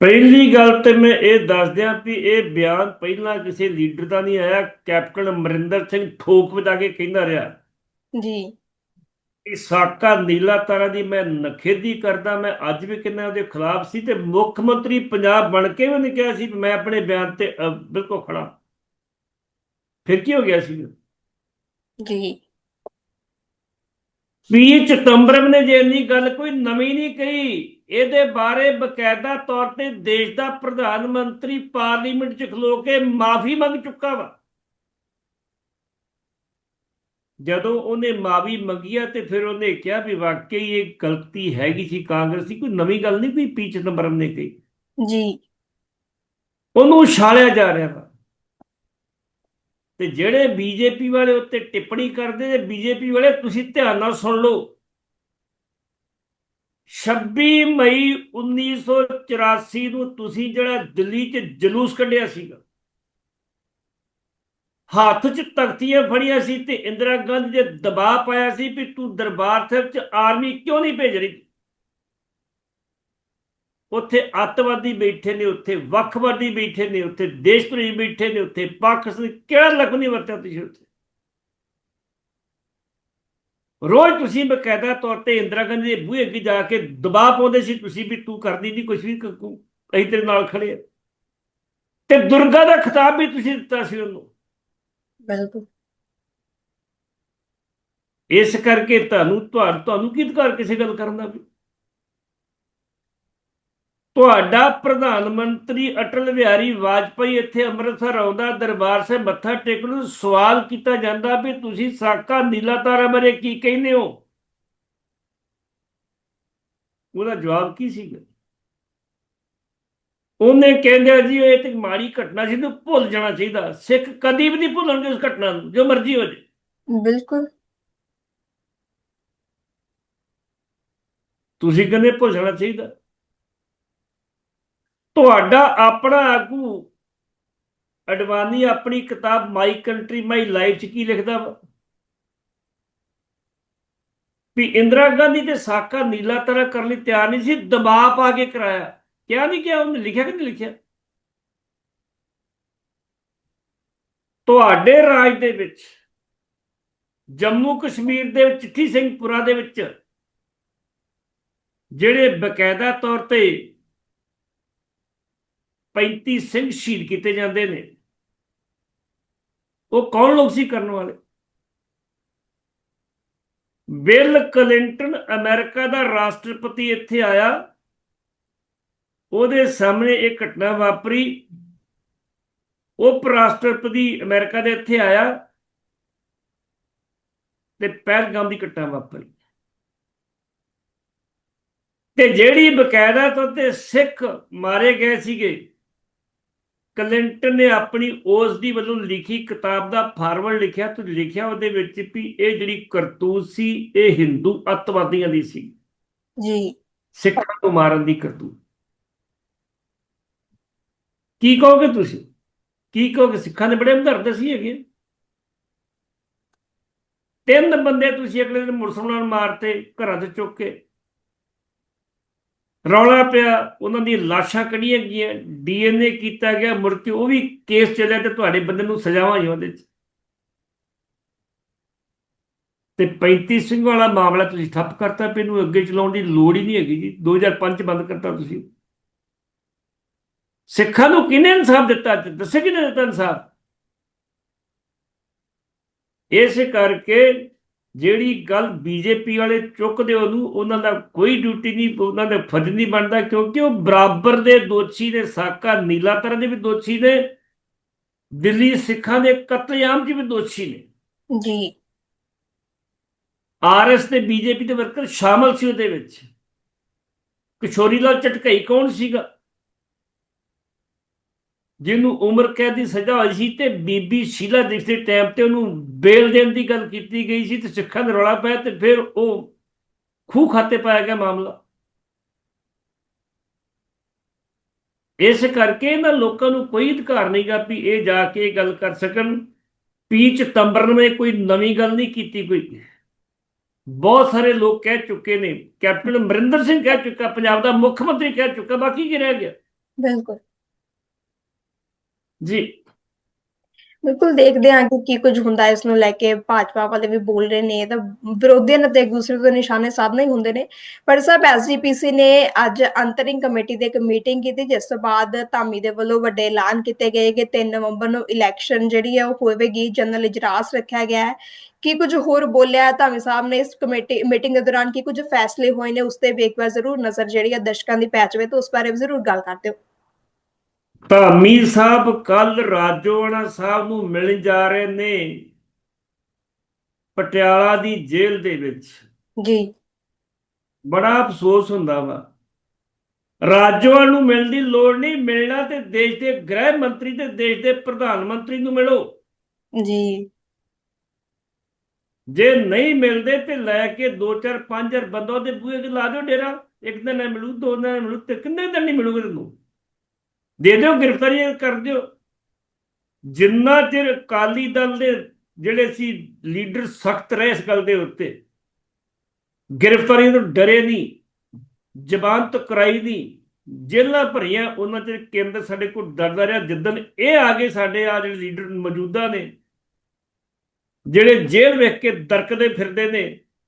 ਪਹਿਲੀ ਗੱਲ ਤੇ ਮੈਂ ਇਹ ਦੱਸ ਦਿਆਂ ਵੀ ਇਹ ਬਿਆਨ ਪਹਿਲਾਂ ਕਿਸੇ ਲੀਡਰ ਦਾ ਨਹੀਂ ਆਇਆ ਕੈਪਟਨ ਅਮਰਿੰਦਰ ਸਿੰਘ ਠੋਕ ਵਜਾ ਕੇ ਕਹਿੰਦਾ ਰਿਹਾ। ਜੀ। ਕਿ ਸਾਕਾ ਨੀਲਾ ਤਾਰਾ ਦੀ ਮੈਂ ਨਖੇਦੀ ਕਰਦਾ ਮੈਂ ਅੱਜ ਵੀ ਕਿੰਨਾ ਉਹਦੇ ਖਿਲਾਫ ਸੀ ਤੇ ਮੁੱਖ ਮੰਤਰੀ ਪੰਜਾਬ ਬਣ ਕੇ ਵੀ ਉਹਨੇ ਕਿਹਾ ਸੀ ਮੈਂ ਆਪਣੇ ਬਿਆਨ ਤੇ ਬਿਲਕੁਲ ਖੜਾ। ਫਿਰ ਕੀ ਹੋ ਗਿਆ ਸੀ? ਜੀ। ਪੀ ਚਿਦੰਬਰਮ ਨੇ ਜੇ ਇੰਨੀ ਗੱਲ ਕੋਈ ਨਵੀਂ ਨਹੀਂ ਕਹੀ ਇਹਦੇ ਬਾਰੇ ਬਕਾਇਦਾ ਤੌਰ ਤੇ ਦੇਸ਼ ਦਾ ਪ੍ਰਧਾਨ ਮੰਤਰੀ ਪਾਰਲੀਮੈਂਟ 'ਚ ਖਲੋ ਕੇ ਮਾਫੀ ਮੰਗ ਚੁੱਕਾ ਵਾ। ਜਦੋਂ ਉਹਨੇ ਮਾਫੀ ਮੰਗੀ ਆ ਤੇ ਫਿਰ ਉਹਨੇ ਕਿਹਾ ਵੀ ਵਾਕਈ ਇਹ ਗਲਤੀ ਹੈਗੀ ਸੀ ਕਾਂਗਰਸ ਦੀ ਕੋਈ ਨਵੀਂ ਗੱਲ ਨਹੀਂ ਕੋਈ ਪੀ ਚਿਦੰਬਰਮ ਨੇ ਕਹੀ। ਜੀ। ਉਹਨੂੰ ਉਛਾਲਿਆ ਜਾ ਰਿਹਾ ਵਾ। ਤੇ ਜਿਹੜੇ ਬੀਜੇਪੀ ਵਾਲੇ ਉੱਤੇ ਟਿੱਪਣੀ ਕਰਦੇ ਨੇ ਬੀਜੇਪੀ ਵਾਲੇ, ਤੁਸੀਂ ਧਿਆਨ ਨਾਲ ਸੁਣ ਲਓ। 26 ਮਈ 1984 ਨੂੰ ਤੁਸੀਂ ਜਿਹੜਾ ਦਿੱਲੀ 'ਚ ਜਲੂਸ ਕੱਢਿਆ ਸੀਗਾ, ਹੱਥ 'ਚ ਤਖਤੀਆਂ ਫੜੀਆਂ ਸੀ ਤੇ ਇੰਦਰਾ ਗਾਂਧੀ ਦੇ ਦਬਾਅ ਪਾਇਆ ਸੀ ਵੀ ਤੂੰ ਦਰਬਾਰ ਸਾਹਿਬ 'ਚ ਆਰਮੀ ਕਿਉਂ ਨਹੀਂ ਭੇਜ ਰਹੀ? ਉੱਥੇ ਅੱਤਵਾਦੀ ਬੈਠੇ ਨੇ ਉੱਥੇ ਵੱਖਵਾਦੀ ਬੈਠੇ ਨੇ ਉੱਥੇ ਦੇਸ਼ ਪ੍ਰੇਮੀ ਬੈਠੇ ਨੇ ਉੱਥੇ ਪਾਕਿਸਤਾਨ ਕਿਹੜਾ ਲਫ਼ਜ਼ ਨਹੀਂ ਵਰਤਿਆ ਤੁਸੀਂ ਉੱਥੇ? ਰੋਜ਼ ਤੁਸੀਂ ਬਕਾਇਦਾ ਤੌਰ ਤੇ ਇੰਦਰਾ ਗਾਂਧੀ ਦੇ ਬੂਹੇ ਅੱਗੇ ਜਾ ਕੇ ਦਬਾਅ ਪਾਉਂਦੇ ਸੀ ਤੁਸੀਂ ਵੀ ਤੂੰ ਕਰਦੀ ਨਹੀਂ ਕੁਝ ਵੀ ਅਸੀਂ ਤੇਰੇ ਨਾਲ ਖੜੇ ਆ ਤੇ ਦੁਰਗਾ ਦਾ ਖਿਤਾਬ ਵੀ ਤੁਸੀਂ ਦਿੱਤਾ ਸੀ ਉਹਨੂੰ। ਬਿਲਕੁਲ। ਇਸ ਕਰਕੇ ਤੁਹਾਨੂੰ ਤੁਹਾਨੂੰ ਤੁਹਾਨੂੰ ਕੀ ਅਧਿਕਾਰ ਕਿਸੇ ਗੱਲ ਕਰਨ ਦਾ ਵੀ? ਤੁਹਾਡਾ ਪ੍ਰਧਾਨ ਮੰਤਰੀ ਅਟਲ ਬਿਹਾਰੀ ਵਾਜਪਾਈ ਇੱਥੇ ਅੰਮ੍ਰਿਤਸਰ ਆਉਂਦਾ ਦਰਬਾਰ ਸਾਹਿਬ ਮੱਥਾ ਟੇਕਣ ਨੂੰ ਸਵਾਲ ਕੀਤਾ ਜਾਂਦਾ ਵੀ ਤੁਸੀਂ ਸਾਕਾ ਨੀਲਾ ਤਾਰਾ ਬਾਰੇ ਕੀ ਕਹਿੰਦੇ ਹੋ? ਉਹਦਾ ਜਵਾਬ ਕੀ ਸੀਗਾ? ਉਹਨੇ ਕਹਿੰਦੇ ਜੀ ਇਹ ਤੇ ਮਾੜੀ ਘਟਨਾ ਸੀ ਨੂੰ ਭੁੱਲ ਜਾਣਾ ਚਾਹੀਦਾ। ਸਿੱਖ ਕਦੀ ਵੀ ਨਹੀਂ ਭੁੱਲਣਗੇ ਉਸ ਘਟਨਾ ਨੂੰ ਜੋ ਮਰਜ਼ੀ ਹੋ ਜਾਏ। ਬਿਲਕੁਲ। ਤੁਸੀਂ ਕਹਿੰਦੇ ਭੁੱਲ ਜਾਣਾ ਚਾਹੀਦਾ। ਤੁਹਾਡਾ ਆਪਣਾ ਆਗੂ। ਅਡਵਾਨੀ ਆਪਣੀ ਕਿਤਾਬ ਮਾਈ ਕੰਟਰੀ ਮਾਈ ਲਾਈਫ ਚ ਕੀ ਲਿਖਦਾ ਵਾ? ਵੀ ਇੰਦਰਾ ਗਾਂਧੀ ਤੇ ਸਾਕਾ ਨੀਲਾ ਤਰ੍ਹਾਂ ਕਰਨ ਲਈ ਤਿਆਰ ਨਹੀਂ ਸੀ, ਦਬਾਅ ਪਾ ਕੇ ਕਰਾਇਆ। ਕਿਹਾ ਨਹੀਂ ਕਿਹਾ, ਉਹਨੇ ਲਿਖਿਆ ਕਿ ਨਹੀਂ ਲਿਖਿਆ? ਤੁਹਾਡੇ ਰਾਜ ਦੇ ਵਿੱਚ, ਜੰਮੂ ਕਸ਼ਮੀਰ ਦੇ ਵਿੱਚ, ਚਿੱਠੀ ਸਿੰਘਪੁਰਾ ਦੇ ਵਿੱਚ, ਜਿਹੜੇ ਬਕਾਇਦਾ ਤੌਰ ਤੇ 35 ਸਿੰਘ ਸ਼ਹੀਦ ਕੀਤੇ ਜਾਂਦੇ ਨੇ। ਉਹ ਕੌਣ ਲੋਕ ਸੀ ਕਰਨ ਵਾਲੇ? ਬਿਲ ਕਲਿੰਟਨ ਅਮਰੀਕਾ ਦਾ ਰਾਸ਼ਟਰਪਤੀ ਇੱਥੇ ਆਇਆ। ਉਹਦੇ ਸਾਹਮਣੇ ਇਹ ਘਟਨਾ ਵਾਪਰੀ। ਉਪ ਰਾਸ਼ਟਰਪਤੀ ਅਮਰੀਕਾ ਦੇ ਇੱਥੇ ਆਇਆ ਤੇ ਪਹਿਲਗਾਮ ਦੀ ਘਟਨਾ ਵਾਪਰੀ। ਤੇ ਜਿਹੜੀ ਬਕਾਇਦਾ ਤੌਰ ਤੇ ਸਿੱਖ ਮਾਰੇ ਗਏ ਸੀਗੇ ਕਲਿੰਟਨ ਨੇ ਆਪਣੀ ਉਸ ਦੀ ਵੱਲੋਂ ਲਿਖੀ ਕਿਤਾਬ ਦਾ ਫਾਰਵਰਡ ਲਿਖਿਆ ਤੇ ਲਿਖਿਆ ਉਹਦੇ ਵਿੱਚ ਵੀ ਇਹ ਜਿਹੜੀ ਕਰਤੂਤ ਸੀ ਇਹ ਹਿੰਦੂ ਅੱਤਵਾਦੀਆਂ ਦੀ ਸੀ। ਜੀ। ਸਿੱਖਾਂ ਨੂੰ ਮਾਰਨ ਦੀ ਕਰਤੂਤ। ਕੀ ਕਹੋਗੇ ਤੁਸੀਂ? ਕੀ ਕਹੋਗੇ? ਸਿੱਖਾਂ ਦੇ ਬੜੇ ਹਮਦਰਦ ਸੀ ਹੈਗੇ। ਤਿੰਨ ਬੰਦੇ ਤੁਸੀਂ ਅਗਲੇ ਦਿਨ ਮੁਸਲਮਾਨ ਮਾਰਤੇ ਘਰਾਂ ਤੋਂ ਚੁੱਕ ਕੇ। ਰੌਲਾ ਪਿਆ, ਉਹਨਾਂ ਦੀਆਂ ਲਾਸ਼ਾਂ ਕੱਢੀਆਂ ਗਈਆਂ, ਡੀਐਨਏ ਕੀਤਾ ਗਿਆ, ਮੁੜ ਕੇ ਉਹ ਵੀ ਕੇਸ ਚੱਲਿਆ ਤੇ ਤੁਹਾਡੇ ਬੰਦੇ ਨੂੰ ਸਜ਼ਾਵਾਂ ਹੀ ਉਹਦੇ ਚ। ਤੇ 35 ਸਿੰਘ ਵਾਲਾ ਮਾਮਲਾ ਤੁਸੀਂ ਠੱਪ ਕਰਤਾ ਵੀ ਇਹਨੂੰ ਅੱਗੇ ਚਲਾਉਣ ਦੀ ਲੋੜ ਹੀ ਨਹੀਂ ਹੈਗੀ ਜੀ। 2005 ਚ ਬੰਦ ਕਰਤਾ ਤੁਸੀਂ। ਸਿੱਖਾਂ ਨੂੰ ਕਿਹਨੇ ਇਨਸਾਫ ਦਿੱਤਾ ਦੱਸੇ ਕਿਹਨੇ ਦਿੱਤਾ ਇਨਸਾਫ? ਇਸ ਕਰਕੇ ਜਿਹੜੀ ਗੱਲ ਬੀਜੇਪੀ ਵਾਲੇ ਚੁੱਕਦੇ ਉਹਨੂੰ ਉਹਨਾਂ ਦਾ ਕੋਈ ਡਿਊਟੀ ਨਹੀਂ ਉਹਨਾਂ ਦਾ ਫਰਜ਼ ਨਹੀਂ ਬਣਦਾ ਕਿਉਂਕਿ ਉਹ ਬਰਾਬਰ ਦੇ ਦੋਸ਼ੀ ਨੇ ਸਾਕਾ ਨੀਲਾ ਤਰ੍ਹਾਂ ਦੇ ਵੀ ਦੋਸ਼ੀ ਨੇ ਦਿੱਲੀ ਸਿੱਖਾਂ ਦੇ ਕਤਲੇਆਮ 'ਚ ਵੀ ਦੋਸ਼ੀ ਨੇ। ਜੀ। ਆਰਐਸ ਤੇ ਬੀਜੇਪੀ ਦੇ ਵਰਕਰ ਸ਼ਾਮਲ ਸੀ ਉਹਦੇ ਵਿੱਚ। ਕਿਸ਼ੋਰੀ ਲਾਲ ਚਟਕਈ ਕੌਣ ਸੀਗਾ? ਜਿਹਨੂੰ ਉਮਰ ਕੈਦ ਦੀ ਸਜ਼ਾ ਹੋਈ ਸੀ ਤੇ ਬੀਬੀ ਸ਼ੀਲਾ ਦੀਕਸ਼ਿਤ ਦੇ ਟਾਈਮ ਤੇ ਉਹਨੂੰ ਬੇਲ ਦੇਣ ਦੀ ਗੱਲ ਕੀਤੀ ਗਈ ਸੀ ਤੇ ਸਿੱਖਾਂ ਦਾ ਰੌਲਾ ਪਿਆ ਤੇ ਫਿਰ ਉਹ ਖੂਹ ਖਾਤੇ ਪਾਇਆ ਗਿਆ ਮਾਮਲਾ। ਇਸ ਕਰਕੇ ਇਹਨਾਂ ਲੋਕਾਂ ਨੂੰ ਕੋਈ ਅਧਿਕਾਰ ਨਹੀਂਗਾ ਵੀ ਇਹ ਜਾ ਕੇ ਇਹ ਗੱਲ ਕਰ ਸਕਣ। ਪੀਚ ਤੰਬਰਨ ਵਿੱਚ ਕੋਈ ਨਵੀਂ ਗੱਲ ਨਹੀਂ ਕੀਤੀ ਕੋਈ। ਬਹੁਤ ਸਾਰੇ ਲੋਕ ਕਹਿ ਚੁੱਕੇ ਨੇ, ਕੈਪਟਨ ਅਮਰਿੰਦਰ ਸਿੰਘ ਕਹਿ ਚੁੱਕਾ, ਪੰਜਾਬ ਦਾ ਮੁੱਖ ਮੰਤਰੀ ਕਹਿ ਚੁੱਕਾ, ਬਾਕੀ ਕੀ ਰਹਿ ਗਿਆ? ਬਿਲਕੁਲ। ਜੀ। ਬਿਲਕੁਲ ਦੇਖਦੇ ਹਾਂ ਕਿ ਕੀ ਕੁਝ ਹੁੰਦਾ ਇਸ ਨੂੰ ਲੈ ਕੇ ਭਾਜਪਾ ਵਾਲੇ ਵੀ ਬੋਲ ਰਹੇ ਨੇ ਤਾਂ ਵਿਰੋਧੀਆਂ ਨੇ ਤੇ ਇੱਕ ਦੂਸਰੇ ਦੇ ਨਿਸ਼ਾਨੇ ਸਾਧਨੇ ਹੀ ਹੁੰਦੇ ਨੇ। ਪਰ ਸਾਹਿਬ ਐਸਜੀਪੀਸੀ ਨੇ ਅੱਜ ਅੰਤਰਿੰਗ ਕਮੇਟੀ ਦੀ ਇੱਕ ਮੀਟਿੰਗ ਕੀਤੀ, ਜਿਸ ਤੋਂ ਬਾਅਦ ਧਾਮੀ ਦੇ ਵੱਲੋਂ ਵੱਡੇ ਐਲਾਨ ਕੀਤੇ ਗਏ ਕਿ 3 ਨਵੰਬਰ ਨੂੰ ਇਲੈਕਸ਼ਨ ਜਿਹੜੀ ਹੈ, ਉਹ ਹੋਵੇਗੀ, ਜਨਰਲ ਇਜਲਾਸ ਰੱਖਿਆ ਗਿਆ ਹੈ। ਕੀ ਕੁਝ ਹੋਰ ਬੋਲਿਆ ਧਾਮੀ ਸਾਹਿਬ ਨੇ ਇਸ ਕਮੇਟੀ, ਮੀਟਿੰਗ ਦੇ ਦੌਰਾਨ ਕੀ ਕੁਝ ਫੈਸਲੇ ਹੋਏ ਨੇ? ਉਸ ਤੇ ਵੀ ਇੱਕ ਵਾਰ ਜ਼ਰੂਰ ਨਜ਼ਰ ਜਿਹੜੀ ਹੈ ਦਰਸ਼ਕਾਂ ਦੀ ਪੈ ਜਾਵੇ ਤਾਂ ਉਸ ਬਾਰੇ ਵੀ ਜ਼ਰੂਰ ਗੱਲ ਕਰਦੇ ਹੋ ਧਾਮੀ ਸਾਹਿਬ ਕੱਲ ਰਾਜੋਆਣਾ ਸਾਹਿਬ ਨੂੰ ਮਿਲਣ ਜਾ ਰਹੇ ਨੇ ਪਟਿਆਲਾ ਦੀ ਜੇਲ੍ਹ ਦੇ ਵਿੱਚ। ਜੀ। ਬੜਾ ਅਫਸੋਸ ਹੁੰਦਾ ਵਾ। ਰਾਜੋਆਣ ਨੂੰ ਮਿਲਣ ਦੀ ਲੋੜ ਨਹੀਂ ਮਿਲਣਾ ਤੇ ਦੇਸ਼ ਦੇ ਗ੍ਰਹਿ ਮੰਤਰੀ ਤੇ ਦੇਸ਼ ਦੇ ਪ੍ਰਧਾਨ ਮੰਤਰੀ ਨੂੰ ਮਿਲੋ। ਜੀ। ਜੇ ਨਹੀਂ ਮਿਲਦੇ ਤੇ ਲੈ ਕੇ 2-4 5000 ਬੰਦਾ ਉਹਦੇ ਬੂਹੇ ਤੇ ਲਾ ਦਿਓ ਡੇਰਾ। ਇੱਕ ਦਿਨ ਨਾ ਮਿਲੂ ਦੋ ਦਿਨ ਮਿਲੂ ਤੇ ਕਿੰਨੇ ਦਿਨ ਨਹੀਂ ਮਿਲੂਗੇ ਤੁਹਾਨੂੰ ਦੇ ਦਿਓ ਗ੍ਰਿਫ਼ਤਾਰੀਆਂ ਕਰ ਦਿਓ। ਜਿੰਨਾ ਚਿਰ ਅਕਾਲੀ ਦਲ ਦੇ ਜਿਹੜੇ ਸੀ ਲੀਡਰ ਸਖਤ ਰਹੇ ਇਸ ਗੱਲ ਦੇ ਉੱਤੇ ਗ੍ਰਿਫ਼ਤਾਰੀਆਂ ਤੋਂ ਡਰੇ ਨਹੀਂ, ਜ਼ਬਾਨ ਤੋਂ ਕਰਾਈ ਨਹੀਂ, ਜੇਲ੍ਹਾਂ ਭਰੀਆਂ, ਉਹਨਾਂ ਚਿਰ ਕੇਂਦਰ ਸਾਡੇ ਕੋਲ ਡਰਦਾ ਰਿਹਾ। ਜਿੱਦਣ ਇਹ ਆ ਗਏ ਸਾਡੇ, ਆ ਜਿਹੜੇ ਲੀਡਰ ਮੌਜੂਦਾ ਨੇ, ਜਿਹੜੇ ਜੇਲ੍ਹ ਵੇਖ ਕੇ ਦਰਕਦੇ ਫਿਰਦੇ ਨੇ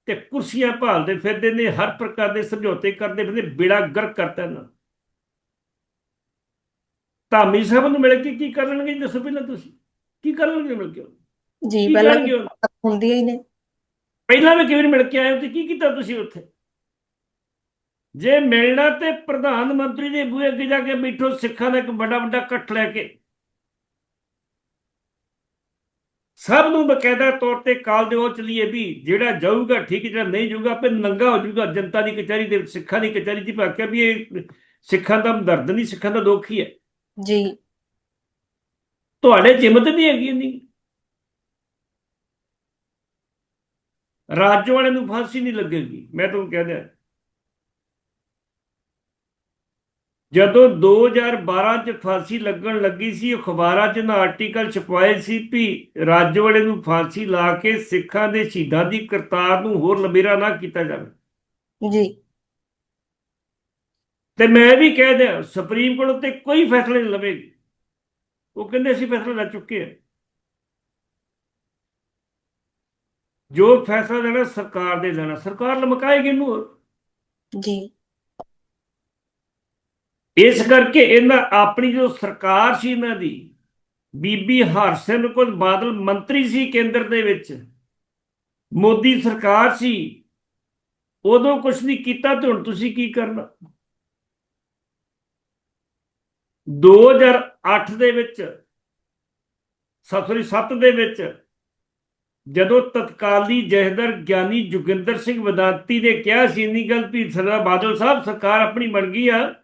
ਤੇ ਕੁਰਸੀਆਂ ਭਾਲਦੇ ਫਿਰਦੇ ਨੇ, ਹਰ ਪ੍ਰਕਾਰ ਦੇ ਸਮਝੌਤੇ ਕਰਦੇ ਫਿਰਦੇ ਬੇੜਾ ਗਰਕ ਕਰਤਾ ਨਾ ਧਾਮੀ ਸਾਹਿਬ ਨੂੰ ਮਿਲ ਕੇ ਕੀ ਕਰਨਗੇ ਜੀ? ਦੱਸੋ ਪਹਿਲਾਂ ਤੁਸੀਂ। ਕੀ ਕਰਨਗੇ ਮਿਲ ਕੇ? ਜੀ ਪਹਿਲਾਂ? ਹੁੰਦੀਆਂ ਹੀ ਨੇ। ਪਹਿਲਾਂ ਵੀ ਕਿਵੇਂ ਮਿਲ ਕੇ ਆਏ ਹੋ ਤੇ ਕੀ ਕੀਤਾ ਤੁਸੀਂ ਉੱਥੇ? ਜੇ ਮਿਲਣਾ ਤੇ ਪ੍ਰਧਾਨ ਮੰਤਰੀ ਦੇ ਬੂਹੇ ਅੱਗੇ ਜਾ ਕੇ ਬੈਠੋ ਸਿੱਖਾਂ ਦਾ ਇੱਕ ਵੱਡਾ ਵੱਡਾ ਇਕੱਠ ਲੈ ਕੇ। ਸਭ ਨੂੰ ਬਕਾਇਦਾ ਤੌਰ ਤੇ ਕਾਲ ਦਿਓ ਚਲੀਏ ਵੀ ਜਿਹੜਾ ਜਾਊਗਾ ਠੀਕ ਜਿਹੜਾ ਨਹੀਂ ਜਾਊਗਾ ਆਪੇ ਨੰਗਾ ਹੋ ਜਾਊਗਾ। ਜਨਤਾ ਦੀ ਕਚਹਿਰੀ ਦੇ ਸਿੱਖਾਂ ਦੀ ਕਚਹਿਰੀ 'ਚ ਭਾਕਿਆ ਵੀ ਇਹ ਸਿੱਖਾਂ ਦਾ ਦਰਦ ਨਹੀਂ ਸਿੱਖਾਂ ਦਾ ਦੁੱਖ ਹੀ ਹੈ। ਜੀ। ਤੁਹਾਡੇ ਜਿੰਮਤ ਨਹੀਂ ਹੈਗੀ ਨਹੀਂ ਰਾਜ ਵਾਲੇ ਨੂੰ ਫਾਂਸੀ ਨਹੀਂ ਲੱਗੇਗੀ ਮੈਂ ਤੁਹਾਨੂੰ ਕਹਿ ਦਿਆਂ ਜਦੋਂ 2012 ਚ ਫਾਂਸੀ ਲੱਗਣ ਲੱਗੀ ਸੀ ਅਖਬਾਰਾਂ 'ਚ ਨਾ ਆਰਟੀਕਲ ਛਪਵਾਏ ਸੀ ਵੀ ਰਾਜ ਵਾਲੇ ਨੂੰ ਫਾਂਸੀ ਲਾ ਕੇ ਸਿੱਖਾਂ ਦੇ ਸ਼ਹੀਦਾਂ ਦੀ ਕਰਤਾਰ ਨੂੰ ਹੋਰ ਲੰਬੇਰਾ ਨਾ ਕੀਤਾ ਜਾਵੇ। ਜੀ। ਤੇ ਮੈਂ ਵੀ ਕਹਿ ਦਿਆਂ ਸੁਪਰੀਮ ਕੋਰਟ ਉੱਤੇ ਕੋਈ ਫੈਸਲਾ ਨਹੀਂ ਲਵੇਗੀ। ਉਹ ਕਹਿੰਦੇ ਅਸੀਂ ਫੈਸਲਾ ਲੈ ਚੁੱਕੇ ਹਾਂ। ਜੋ ਫੈਸਲਾ ਲੈਣਾ ਸਰਕਾਰ ਦੇ ਲੈਣਾ ਸਰਕਾਰ ਲਮਕਾਏਗੀ ਇਹਨੂੰ। ਜੀ। ਇਸ ਕਰਕੇ ਇਹਨਾਂ ਆਪਣੀ ਜੋ ਸਰਕਾਰ ਸੀ ਇਹਨਾਂ ਦੀ ਬੀਬੀ ਹਰਸਿਮਰਤ ਕੌਰ ਬਾਦਲ ਮੰਤਰੀ ਸੀ ਕੇਂਦਰ ਦੇ ਵਿੱਚ ਮੋਦੀ ਸਰਕਾਰ ਸੀ ਉਦੋਂ ਕੁਝ ਨਹੀਂ ਕੀਤਾ ਤੇ ਹੁਣ ਤੁਸੀਂ ਕੀ ਕਰਨਾ? 2008 ਦੇ ਵਿੱਚ ਸਤਰੀ 7 ਦੇ ਵਿੱਚ ਜਦੋਂ ਤਤਕਾਲੀ ਜਹਦਰ ਗਿਆਨੀ ਜੋਗਿੰਦਰ ਸਿੰਘ ਵਿਦਾਂਤੀ ਨੇ ਕਿਹਾ ਸੀ ਇੰਨੀ ਗੱਲ ਵੀ ਸਰਦਾਰ ਬਾਦਲ ਸਾਹਿਬ ਸਰਕਾਰ ਆਪਣੀ ਬਣ ਗਈ ਆ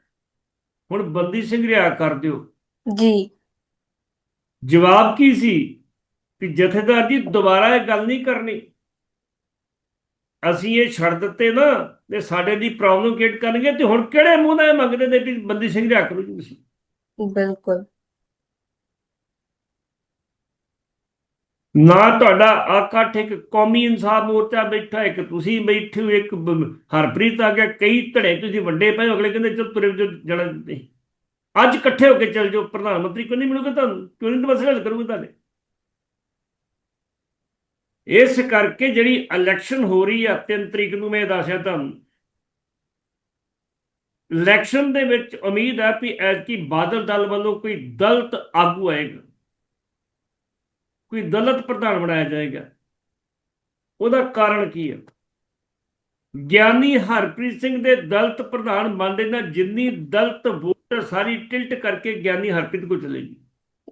ਹੁਣ ਬੰਦੀ ਸਿੰਘ ਰਿਹਾ ਕਰ ਦਿਓ। ਜੀ। ਜਵਾਬ ਕੀ ਸੀ? ਕਿ ਜਥੇਦਾਰ ਜੀ ਦੁਬਾਰਾ ਇਹ ਗੱਲ ਨਹੀਂ ਕਰਨੀ। ਅਸੀਂ ਇਹ ਛੱਡ ਦਿੱਤੇ ਨਾ ਤੇ ਸਾਡੇ ਦੀ ਪ੍ਰੋਬਲਮ ਕ੍ਰੀਏਟ ਕਰਨਗੇ ਤੇ ਹੁਣ ਕਿਹੜੇ ਮੂੰਹ ਨਾਲ ਮੰਗਦੇ ਨੇ ਵੀ ਬੰਦੀ ਸਿੰਘ ਰਿਹਾ ਕਰੋ ਜੀ ਤੁਸੀਂ? ਬਿਲਕੁਲ। ਨਾ ਤੁਹਾਡਾ ਇਕੱਠ ਇੱਕ ਕੌਮੀ ਇਨਸਾਫ ਮੋਰਚਾ ਬੈਠਾ ਇੱਕ ਤੁਸੀਂ ਬੈਠੇ ਹੋ ਇੱਕ ਬ- ਹਰਪ੍ਰੀਤ ਆ ਗਿਆ ਕਈ ਧੜੇ ਤੁਸੀਂ ਵੱਡੇ ਪਏ ਹੋ, ਅਗਲੇ ਕਹਿੰਦੇ ਚਲ ਤੁਰੇ ਜੋ ਜਣਾ ਅੱਜ ਇਕੱਠੇ ਹੋ ਕੇ ਚੱਲ ਜਾਓ ਪ੍ਰਧਾਨ ਮੰਤਰੀ ਕਿਉਂ ਨਹੀਂ ਮਿਲੂਗਾ ਤੁਹਾਨੂੰ? ਕਿਉਂ ਨਹੀਂ ਮਸਲੇ ਹੱਲ ਕਰੂਗਾ ਤੁਹਾਡੇ? ਇਸ ਕਰਕੇ ਜਿਹੜੀ ਇਲੈਕਸ਼ਨ ਹੋ ਰਹੀ ਆ 3 ਤਰੀਕ ਨੂੰ ਮੈਂ ਦੱਸਿਆ ਤੁਹਾਨੂੰ ਇਲੈਕਸ਼ਨ ਦੇ ਵਿੱਚ ਉਮੀਦ ਹੈ ਵੀ ਐਤਕੀ ਬਾਦਲ ਦਲ ਵੱਲੋਂ ਕੋਈ ਦਲਤ ਆਗੂ ਆਏਗਾ। ਕੋਈ ਦਲਿਤ ਪ੍ਰਧਾਨ ਬਣਾਇਆ ਜਾਏਗਾ। ਉਹਦਾ ਕਾਰਨ ਕੀ ਹੈ? ਗਿਆਨੀ ਹਰਪ੍ਰੀਤ ਸਿੰਘ ਦੇ ਦਲਿਤ ਪ੍ਰਧਾਨ ਬਣਦੇ ਨਾਲ ਜਿੰਨੀ ਦਲਿਤ ਵੋਟਰ ਸਾਰੀ ਟਿਲਟ ਕਰਕੇ ਗਿਆਨੀ ਹਰਪ੍ਰੀਤ ਕੋਲ ਚਲੇਗੀ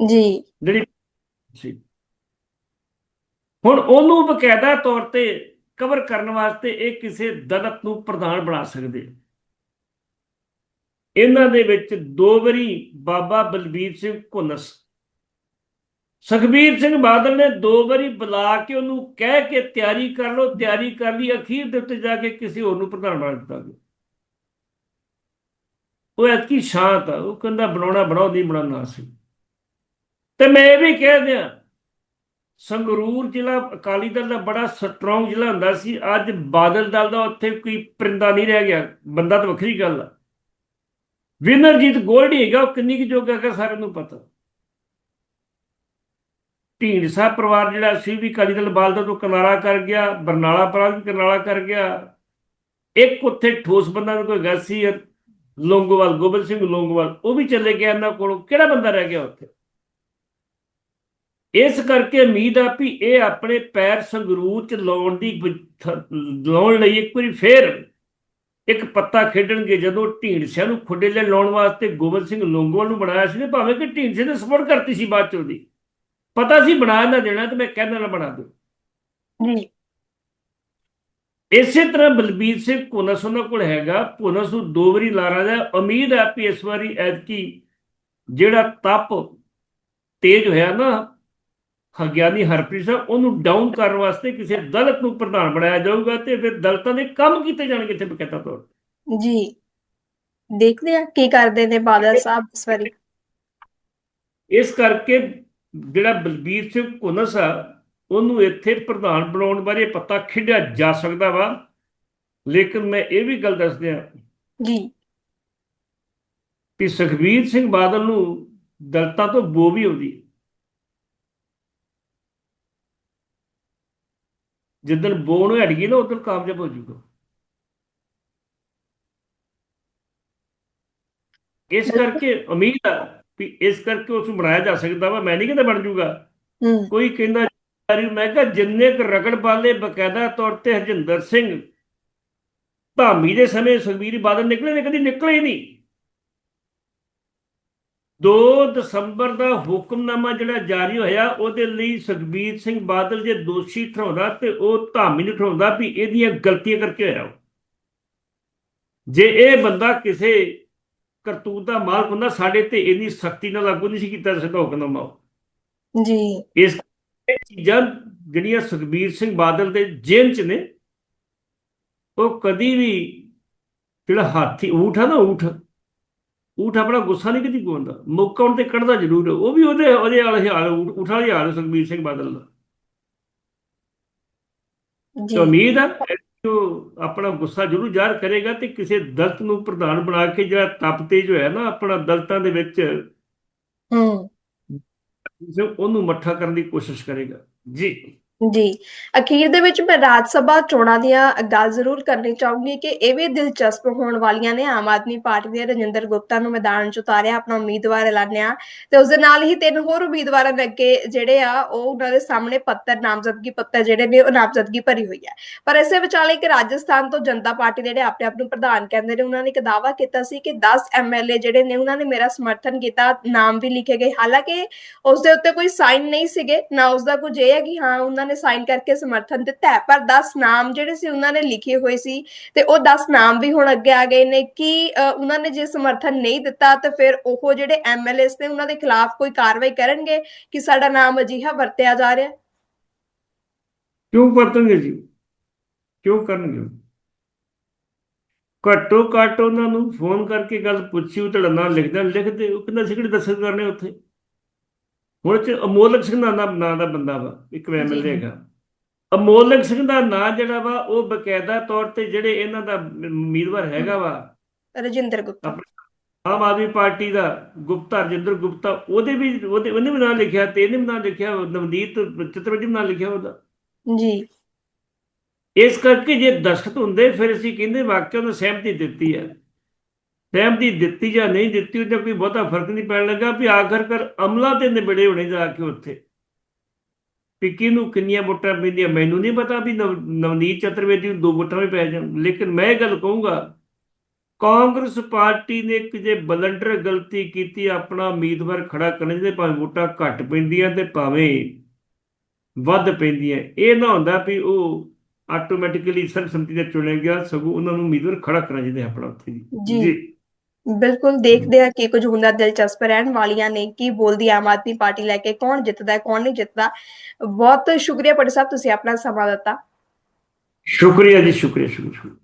ਜੀ। ਜਿਹੜੀ ਸੀ। ਹੁਣ ਉਹਨੂੰ ਬਕਾਇਦਾ ਤੌਰ ਤੇ ਕਵਰ ਕਰਨ ਵਾਸਤੇ ਇਹ ਕਿਸੇ ਦਲਿਤ ਨੂੰ ਪ੍ਰਧਾਨ ਬਣਾ ਸਕਦੇ ਆ। ਇਹਨਾਂ ਦੇ ਵਿੱਚ ਦੋ ਵਾਰੀ ਬਾਬਾ ਬਲਬੀਰ ਸਿੰਘ ਘੁੰਨਸ। ਸੁਖਬੀਰ ਸਿੰਘ ਬਾਦਲ ਨੇ ਦੋ ਵਾਰੀ ਬੁਲਾ ਕੇ ਉਹਨੂੰ ਕਹਿ ਕੇ ਤਿਆਰੀ ਕਰ ਲਓ, ਤਿਆਰੀ ਕਰ ਲਈ, ਅਖੀਰ ਦੇ ਉੱਤੇ ਜਾ ਕੇ ਕਿਸੇ ਹੋਰ ਨੂੰ ਪ੍ਰਧਾਨ ਬਣਾ ਦਿੱਤਾ ਗਿਆ। ਉਹ ਐਤਕੀ ਸ਼ਾਂਤ ਆ, ਉਹ ਕਹਿੰਦਾ ਬਣਾਉਣਾ ਬਣਾਓ, ਨਹੀਂ ਬਣਾਉਣਾ ਸੀ ਤੇ ਮੈਂ ਇਹ ਵੀ ਕਹਿ ਦਿਆਂ, ਸੰਗਰੂਰ ਜ਼ਿਲ੍ਹਾ ਅਕਾਲੀ ਦਲ ਦਾ ਬੜਾ ਸਟਰੋਂਗ ਜ਼ਿਲ੍ਹਾ ਹੁੰਦਾ ਸੀ, ਅੱਜ ਬਾਦਲ ਦਲ ਦਾ ਉੱਥੇ ਕੋਈ ਪਰਿੰਦਾ ਨਹੀਂ ਰਹਿ ਗਿਆ। ਬੰਦਾ ਤਾਂ ਵੱਖਰੀ ਗੱਲ ਆ। ਵਿਨਰਜੀਤ ਗੋਲਡੀ ਹੈਗਾ, ਉਹ ਕਿੰਨੀ ਕੁ ਜੋਗਾ ਹੈਗਾ ਸਾਰਿਆਂ ਨੂੰ ਪਤਾ। ਢੀਂਡਸਾ ਪਰਿਵਾਰ ਜਿਹੜਾ ਸੀ ਵੀ ਅਕਾਲੀ ਦਲ ਬਾਲਦਾ ਤੋਂ ਕਿਨਾਰਾ ਕਰ ਗਿਆ, ਬਰਨਾਲਾ ਪਰਿਵਾਰ ਵੀ ਕਿਨਾਰਾ ਕਰ ਗਿਆ। ਇੱਕ ਉੱਥੇ ਠੋਸ ਬੰਦਾ ਵੀ ਕੋਈ ਹੈਗਾ ਸੀ ਲੋਂਗੋਵਾਲ, ਗੋਬਿੰਦ ਸਿੰਘ ਲੋਂਗੋਵਾਲ, ਉਹ ਵੀ ਚਲੇ ਗਿਆ ਇਹਨਾਂ ਕੋਲੋਂ। ਕਿਹੜਾ ਬੰਦਾ ਰਹਿ ਗਿਆ ਉੱਥੇ? ਇਸ ਕਰਕੇ ਉਮੀਦ ਆ ਵੀ ਇਹ ਆਪਣੇ ਪੈਰ ਸੰਗਰੂਰ ਚ ਲਾਉਣ ਦੀ ਲਾਉਣ ਲਈ ਇੱਕ ਵਾਰੀ ਫੇਰ ਇੱਕ ਪੱਤਾ ਖੇਡਣਗੇ ਜਦੋਂ ਢੀਂਡਸਿਆਂ ਨੂੰ ਖੁੱਡੇ ਲੈ ਲਾਉਣ ਵਾਸਤੇ ਗੋਬਿੰਦ ਸਿੰਘ ਲੋਂਗੋਵਾਲ ਨੂੰ ਬਣਾਇਆ ਸੀ ਨੇ ਭਾਵੇਂ ਕਿ ਢੀਂਡਸੇ ਨੇ ਸਪੋਰਟ ਕਰਤੀ ਸੀ ਬਾਅਦ ਚ ਉਹਦੀ ਪਤਾ ਸੀ ਬਣਾ ਨਾ ਦੇਣਾ ਤੇ ਮੈਂ ਕਹਿੰਦਾ ਨਾ ਬਣਾ ਦੋ ਜੀ। ਇਸੇ ਤਰ੍ਹਾਂ ਬਲਬੀਰ ਸਿੰਘ ਪੁਨਸ ਉਹਨਾਂ ਕੋਲ ਹੈਗਾ। ਪੁਨਸ ਨੂੰ ਦੋ ਵਾਰੀ ਲਾਰਾ ਦਾ। ਉਮੀਦ ਹੈ ਵੀ ਇਸ ਵਾਰੀ ਐਤਕੀ ਜਿਹੜਾ ਤਪ ਤੇਜ ਹੋਇਆ ਨਾ ਹਗਿਆਨੀ ਹਰਪ੍ਰੀਤ ਸਿੰਘ ਉਹਨੂੰ ਡਾਊਨ ਕਰਨ ਵਾਸਤੇ ਕਿਸੇ ਦਲਿਤ ਨੂੰ ਪ੍ਰਧਾਨ ਬਣਾਇਆ ਜਾਊਗਾ ਤੇ ਫਿਰ ਦਲਿਤਾਂ ਦੇ ਕੰਮ ਕੀਤੇ ਜਾਣਗੇ ਇੱਥੇ ਬਕਾਇਦਾ ਤੌਰ ਤੇ। ਜੀ। ਦੇਖਦੇ ਆ ਕੀ ਕਰਦੇ ਨੇ ਬਾਦਲ ਸਾਹਿਬ ਇਸ ਵਾਰੀ। ਇਸ ਕਰਕੇ ਜਿਹੜਾ ਬਲਬੀਰ ਸਿੰਘ ਕੁਨਸ ਆ ਉਹਨੂੰ ਇੱਥੇ ਪ੍ਰਧਾਨ ਬਣਾਉਣ ਬਾਰੇ ਪਤਾ ਖਿਡਿਆ ਜਾ ਸਕਦਾ ਵਾ। ਲੇਕਿਨ ਮੈਂ ਇਹ ਵੀ ਗੱਲ ਦੱਸ ਦਿਆਂ ਜੀ। ਕਿ ਸੁਖਬੀਰ ਸਿੰਘ ਬਾਦਲ ਨੂੰ ਦਲਤਾਂ ਤੋਂ ਬੋ ਵੀ ਆਉਂਦੀ ਹੈ। ਜਿੱਦਣ ਬੋ ਨੂੰ ਹਟ ਗਈ ਨਾ ਉਦੋਂ ਕਾਮਯਾਬ ਹੋ ਜਾਊਗਾ। ਇਸ ਕਰਕੇ ਉਮੀਦ ਆ ਵੀ ਇਸ ਕਰਕੇ ਉਸ ਨੂੰ ਬਣਾਇਆ ਜਾ ਸਕਦਾ ਵਾ ਮੈਂ ਨਹੀਂ ਕਹਿੰਦਾ ਬਣ ਜਾਊਗਾ। ਹੂੰ। ਕੋਈ ਕਹਿੰਦਾ ਮੈਂ ਕਿਹਾ ਜਿੰਨੇ ਕੁ ਰਗੜ ਬਾਲੇ ਬਕਾਇਦਾ ਤੌਰ ਤੇ ਹਰਜਿੰਦਰ ਸਿੰਘ ਧਾਮੀ ਦੇ ਸਮੇਂ ਸੁਖਬੀਰ ਬਾਦਲ ਨਿਕਲੇ ਨੇ ਕਦੀ ਨਿਕਲੇ ਹੀ ਨਹੀਂ। 2 ਦਸੰਬਰ ਦਾ ਹੁਕਮਨਾਮਾ ਜਿਹੜਾ ਜਾਰੀ ਹੋਇਆ ਉਹਦੇ ਲਈ ਸੁਖਬੀਰ ਸਿੰਘ ਬਾਦਲ ਜੇ ਦੋਸ਼ੀ ਠਹਿਰਾਉਂਦਾ ਤੇ ਉਹ ਧਾਮੀ ਨੂੰ ਠਹਿਰਾਉਂਦਾ ਵੀ ਇਹਦੀਆਂ ਗਲਤੀਆਂ ਕਰਕੇ ਹੋਇਆ ਉਹ। ਜੇ ਇਹ ਬੰਦਾ ਕਿਸੇ ਕਰਤੂਤ ਦਾ ਮਾਲਕ ਹੁੰਦਾ ਸਾਡੇ ਤੇ ਇੰਨੀ ਸਖਤੀ ਨਾਲ ਲਾਗੂ ਨਹੀਂ ਸੀ ਕੀਤਾ ਸਿੱਧਾ ਹੁਕਮਨਾਮਾ ਉਹ। ਜੀ ਇਸ ਚੀਜ਼ਾਂ ਜਿਹੜੀਆਂ ਸੁਖਬੀਰ ਸਿੰਘ ਬਾਦਲ ਦੇ ਜੇਲ੍ਹ 'ਚ ਨੇ ਉਹ ਕਦੀ ਵੀ ਜਿਹੜਾ ਹਾਥੀ ਊਠ ਆ ਨਾ ਊਠ ਊਠ ਆਪਣਾ ਗੁੱਸਾ ਨਹੀਂ ਕਦੀ ਗਵਾਉਂਦਾ ਮੌਕਾ ਉਹਨ ਤੇ ਕੱਢਦਾ ਜ਼ਰੂਰ ਹੈ। ਉਹ ਵੀ ਉਹਦੇ ਉਹਦੇ ਵਾਲੇ ਹਾਲ ਊਠ ਵਾਲੀ ਹਾਲ ਹੈ ਸੁਖਬੀਰ ਸਿੰਘ ਬਾਦਲ ਦਾ। ਜੀ। ਤੇ ਉਮੀਦ ਹੈ ਉਹ ਆਪਣਾ ਗੁੱਸਾ ਜ਼ਰੂਰ ਜ਼ਾਹਰ ਕਰੇਗਾ ਤੇ ਕਿਸੇ ਦਲਤ ਨੂੰ ਪ੍ਰਧਾਨ ਬਣਾ ਕੇ ਜਿਹੜਾ ਤਪ ਤੇਜ ਹੋਇਆ ਨਾ ਆਪਣਾ ਦਲਤਾਂ ਦੇ ਵਿੱਚ ਹੂੰ। ਉਹਨੂੰ ਮੱਠਾ ਕਰਨ ਦੀ ਕੋਸ਼ਿਸ਼ ਕਰੇਗਾ। ਜੀ। ਜੀ। ਅਖੀਰ ਦੇ ਵਿੱਚ ਮੈਂ ਰਾਜ ਸਭਾ ਚੋਣਾਂ ਦੀਆਂ ਗੱਲ ਜ਼ਰੂਰ ਕਰਨੀ ਚਾਹੂੰਗੀ ਕਿ ਇਹ ਵੀ ਦਿਲਚਸਪ ਹੋਣ ਵਾਲੀਆਂ ਨੇ ਆਮ ਆਦਮੀ ਪਾਰਟੀ ਦੇ ਰਜਿੰਦਰ ਗੁਪਤਾ ਨੂੰ ਮੈਦਾਨ 'ਚ ਉਤਾਰਿਆ, ਆਪਣਾ ਉਮੀਦਵਾਰ ਐਲਾਨਿਆ ਤੇ ਉਸ ਦੇ ਨਾਲ ਹੀ ਤਿੰਨ ਹੋਰ ਉਮੀਦਵਾਰਾਂ ਦੇ ਅੱਗੇ ਜਿਹੜੇ ਆ, ਉਹ ਉਹਨਾਂ ਦੇ ਸਾਹਮਣੇ ਪੱਤਰ, ਨਾਮਜ਼ਦਗੀ ਪੱਤਰ ਜਿਹੜੇ ਨੇ, ਉਹ ਨਾਮਜ਼ਦਗੀ ਭਰੀ ਹੋਈ ਹੈ। ਪਰ ਇਸੇ ਵਿਚਾਲੇ ਇੱਕ ਰਾਜਸਥਾਨ ਤੋਂ ਜਨਤਾ ਪਾਰਟੀ ਦੇ ਜਿਹੜੇ ਆਪਣੇ ਆਪ ਨੂੰ ਪ੍ਰਧਾਨ ਕਹਿੰਦੇ ਨੇ, ਉਹਨਾਂ ਨੇ ਇੱਕ ਦਾਅਵਾ ਕੀਤਾ ਸੀ ਕਿ 10 ਐਮਐਲਏ ਜਿਹੜੇ ਨੇ, ਉਹਨਾਂ ਨੇ ਮੇਰਾ ਸਮਰਥਨ ਕੀਤਾ, ਨਾਮ ਵੀ ਲਿਖੇ ਗਏ। ਹਾਲਾਂਕਿ ਉਸ ਦੇ ਉੱਤੇ ਕੋਈ ਸਾਈਨ ਨਹੀਂ ਸੀਗੇ, ਨਾ ਉਸ ਦਾ ਕੁਝ ਇਹ ਹੈ ਕਿ ਹਾਂ, ਉਹਨਾਂ ਨੇ ਸਾਈਨ ਕਰਕੇ ਸਮਰਥਨ ਦਿੱਤਾ ਹੈ, ਪਰ 10 ਨਾਮ ਜਿਹੜੇ ਸੀ ਉਹਨਾਂ ਨੇ ਲਿਖੇ ਹੋਏ ਸੀ ਤੇ ਉਹ 10 ਨਾਮ ਵੀ ਹੁਣ ਅੱਗੇ ਆ ਗਏ ਨੇ ਕਿ ਉਹਨਾਂ ਨੇ ਜੇ ਸਮਰਥਨ ਨਹੀਂ ਦਿੱਤਾ ਤਾਂ ਫਿਰ ਉਹ ਜਿਹੜੇ ਐਮਐਲਏਸ ਨੇ ਉਹਨਾਂ ਦੇ ਖਿਲਾਫ ਕੋਈ ਕਾਰਵਾਈ ਕਰਨਗੇ ਕਿ ਸਾਡਾ ਨਾਮ ਅਜਿਹਾ ਵਰਤਿਆ ਜਾ ਰਿਹਾ? ਕਿਉਂ ਵਰਤਣਗੇ ਜੀ? ਕਿਉਂ ਕਰਨਗੇ? ਘੱਟੋ ਘੱਟ ਉਹਨਾਂ ਨੂੰ ਫੋਨ ਕਰਕੇ ਗੱਲ ਪੁੱਛੀ, ਉਹ ਤੁਹਾਡਾ ਲਿਖਦਾ ਲਿਖਦੇ, ਉਹ ਕਹਿੰਦਾ ਸੀ ਕਿਹੜੇ ਦਸਤ ਕਰਨੇ ਉੱਥੇ? ਹੁਣ ਚ ਅਮੋਲਕ ਸਿੰਘ ਦਾ ਨਾਮ ਨਾਂ ਦਾ ਬੰਦਾ ਵਾ ਇੱਕ ਐਮਐਲਏ। ਹੈਗਾ। ਅਮੋਲਕ ਸਿੰਘ ਦਾ ਨਾਂ ਜਿਹੜਾ ਵਾ ਉਹ ਬਕਾਇਦਾ ਤੌਰ ਤੇ ਜਿਹੜੇ ਇਹਨਾਂ ਦਾ ਉਮੀਦਵਾਰ ਹੈਗਾ ਵਾ ਰਜਿੰਦਰ ਗੁਪਤਾ। ਆਮ ਆਦਮੀ ਪਾਰਟੀ ਦਾ ਗੁਪਤਾ ਰਜਿੰਦਰ ਗੁਪਤਾ ਉਹਦੇ ਵੀ ਉਹਦੇ ਉਹਨੇ ਵੀ ਨਾਂ ਲਿਖਿਆ ਤੇ ਇਹਨੇ ਵੀ ਨਾਂ ਲਿਖਿਆ ਨਵਨੀਤ ਚਤੁਰਵੇਦੀ ਵੀ ਨਾਂ ਲਿਖਿਆ ਉਹਦਾ। ਜੀ। ਇਸ ਕਰਕੇ ਜੇ ਦਸਖਤ ਹੁੰਦੇ ਫਿਰ ਅਸੀਂ ਕਹਿੰਦੇ ਵਾਕਿਆ ਉਹਨੇ ਸਹਿਮਤੀ ਦਿੱਤੀ ਹੈ। ਸਹਿਮਤੀ ਦਿੱਤੀ ਜਾਂ ਨਹੀਂ ਦਿੱਤੀ ਉਹਦਾ ਕੋਈ ਬਹੁਤਾ ਫ਼ਰਕ ਨਹੀਂ ਪੈਣ ਲੱਗਾ ਵੀ ਆਖਰਕਾਰ ਅਮਲਾ ਤੇ ਨਿਬੜੇ ਹੋਣੇ ਜਾ ਕੇ ਉੱਥੇ। ਵੀ ਕਿਹਨੂੰ ਕਿੰਨੀਆਂ ਵੋਟਾਂ ਪੈਂਦੀਆਂ ਮੈਨੂੰ ਨਹੀਂ ਪਤਾ ਵੀ ਨਵ- ਨਵਨੀਤ ਚਤੁਰਵੇਦੀ ਨੂੰ ਦੋ ਵੋਟਾਂ ਵੀ ਪੈ ਜਾਣ। ਲੇਕਿਨ ਮੈਂ ਇਹ ਗੱਲ ਕਹੂੰਗਾ ਕਾਂਗਰਸ ਪਾਰਟੀ ਨੇ ਇੱਕ ਜੇ ਬਲੰਡਰ ਗਲਤੀ ਕੀਤੀ ਆਪਣਾ ਉਮੀਦਵਾਰ ਖੜਾ ਕਰਨ ਦੇ ਭਾਵੇਂ ਵੋਟਾਂ ਘੱਟ ਪੈਂਦੀਆਂ ਤੇ ਭਾਵੇਂ ਵੱਧ ਪੈਂਦੀਆਂ। ਇਹ ਨਾ ਹੁੰਦਾ ਵੀ ਉਹ ਆਟੋਮੈਟਿਕਲੀ ਸਰਬਸੰਮਤੀ ਨਾਲ ਚੁਣਿਆ ਗਿਆ ਸਗੋਂ ਉਹਨਾਂ ਨੂੰ ਉਮੀਦਵਾਰ ਖੜਾ ਕਰਨਾ ਚਾਹੀਦਾ ਆਪਣਾ ਉੱਥੇ। ਜੀ। ਬਿਲਕੁਲ ਦੇਖਦੇ ਆ ਕਿ ਕੁਝ ਹੁੰਦਾ ਦਿਲਚਸਪ ਰਹਿਣ ਵਾਲੀਆਂ ਨੇ ਕੀ ਬੋਲਦੀ ਆਮ ਆਦਮੀ ਪਾਰਟੀ ਲੈ ਕੇ, ਕੌਣ ਜਿੱਤਦਾ ਹੈ ਕੌਣ ਨਹੀਂ ਜਿੱਤਦਾ। ਬਹੁਤ ਸ਼ੁਕਰੀਆ ਪਟੇ ਸਾਹਿਬ, ਤੁਸੀਂ ਆਪਣਾ ਸਮਾਂ ਦਿੱਤਾ। ਸ਼ੁਕਰੀਆ ਜੀ, ਸ਼ੁਕਰੀਆ ਸ਼ੁਕਰੀਆ।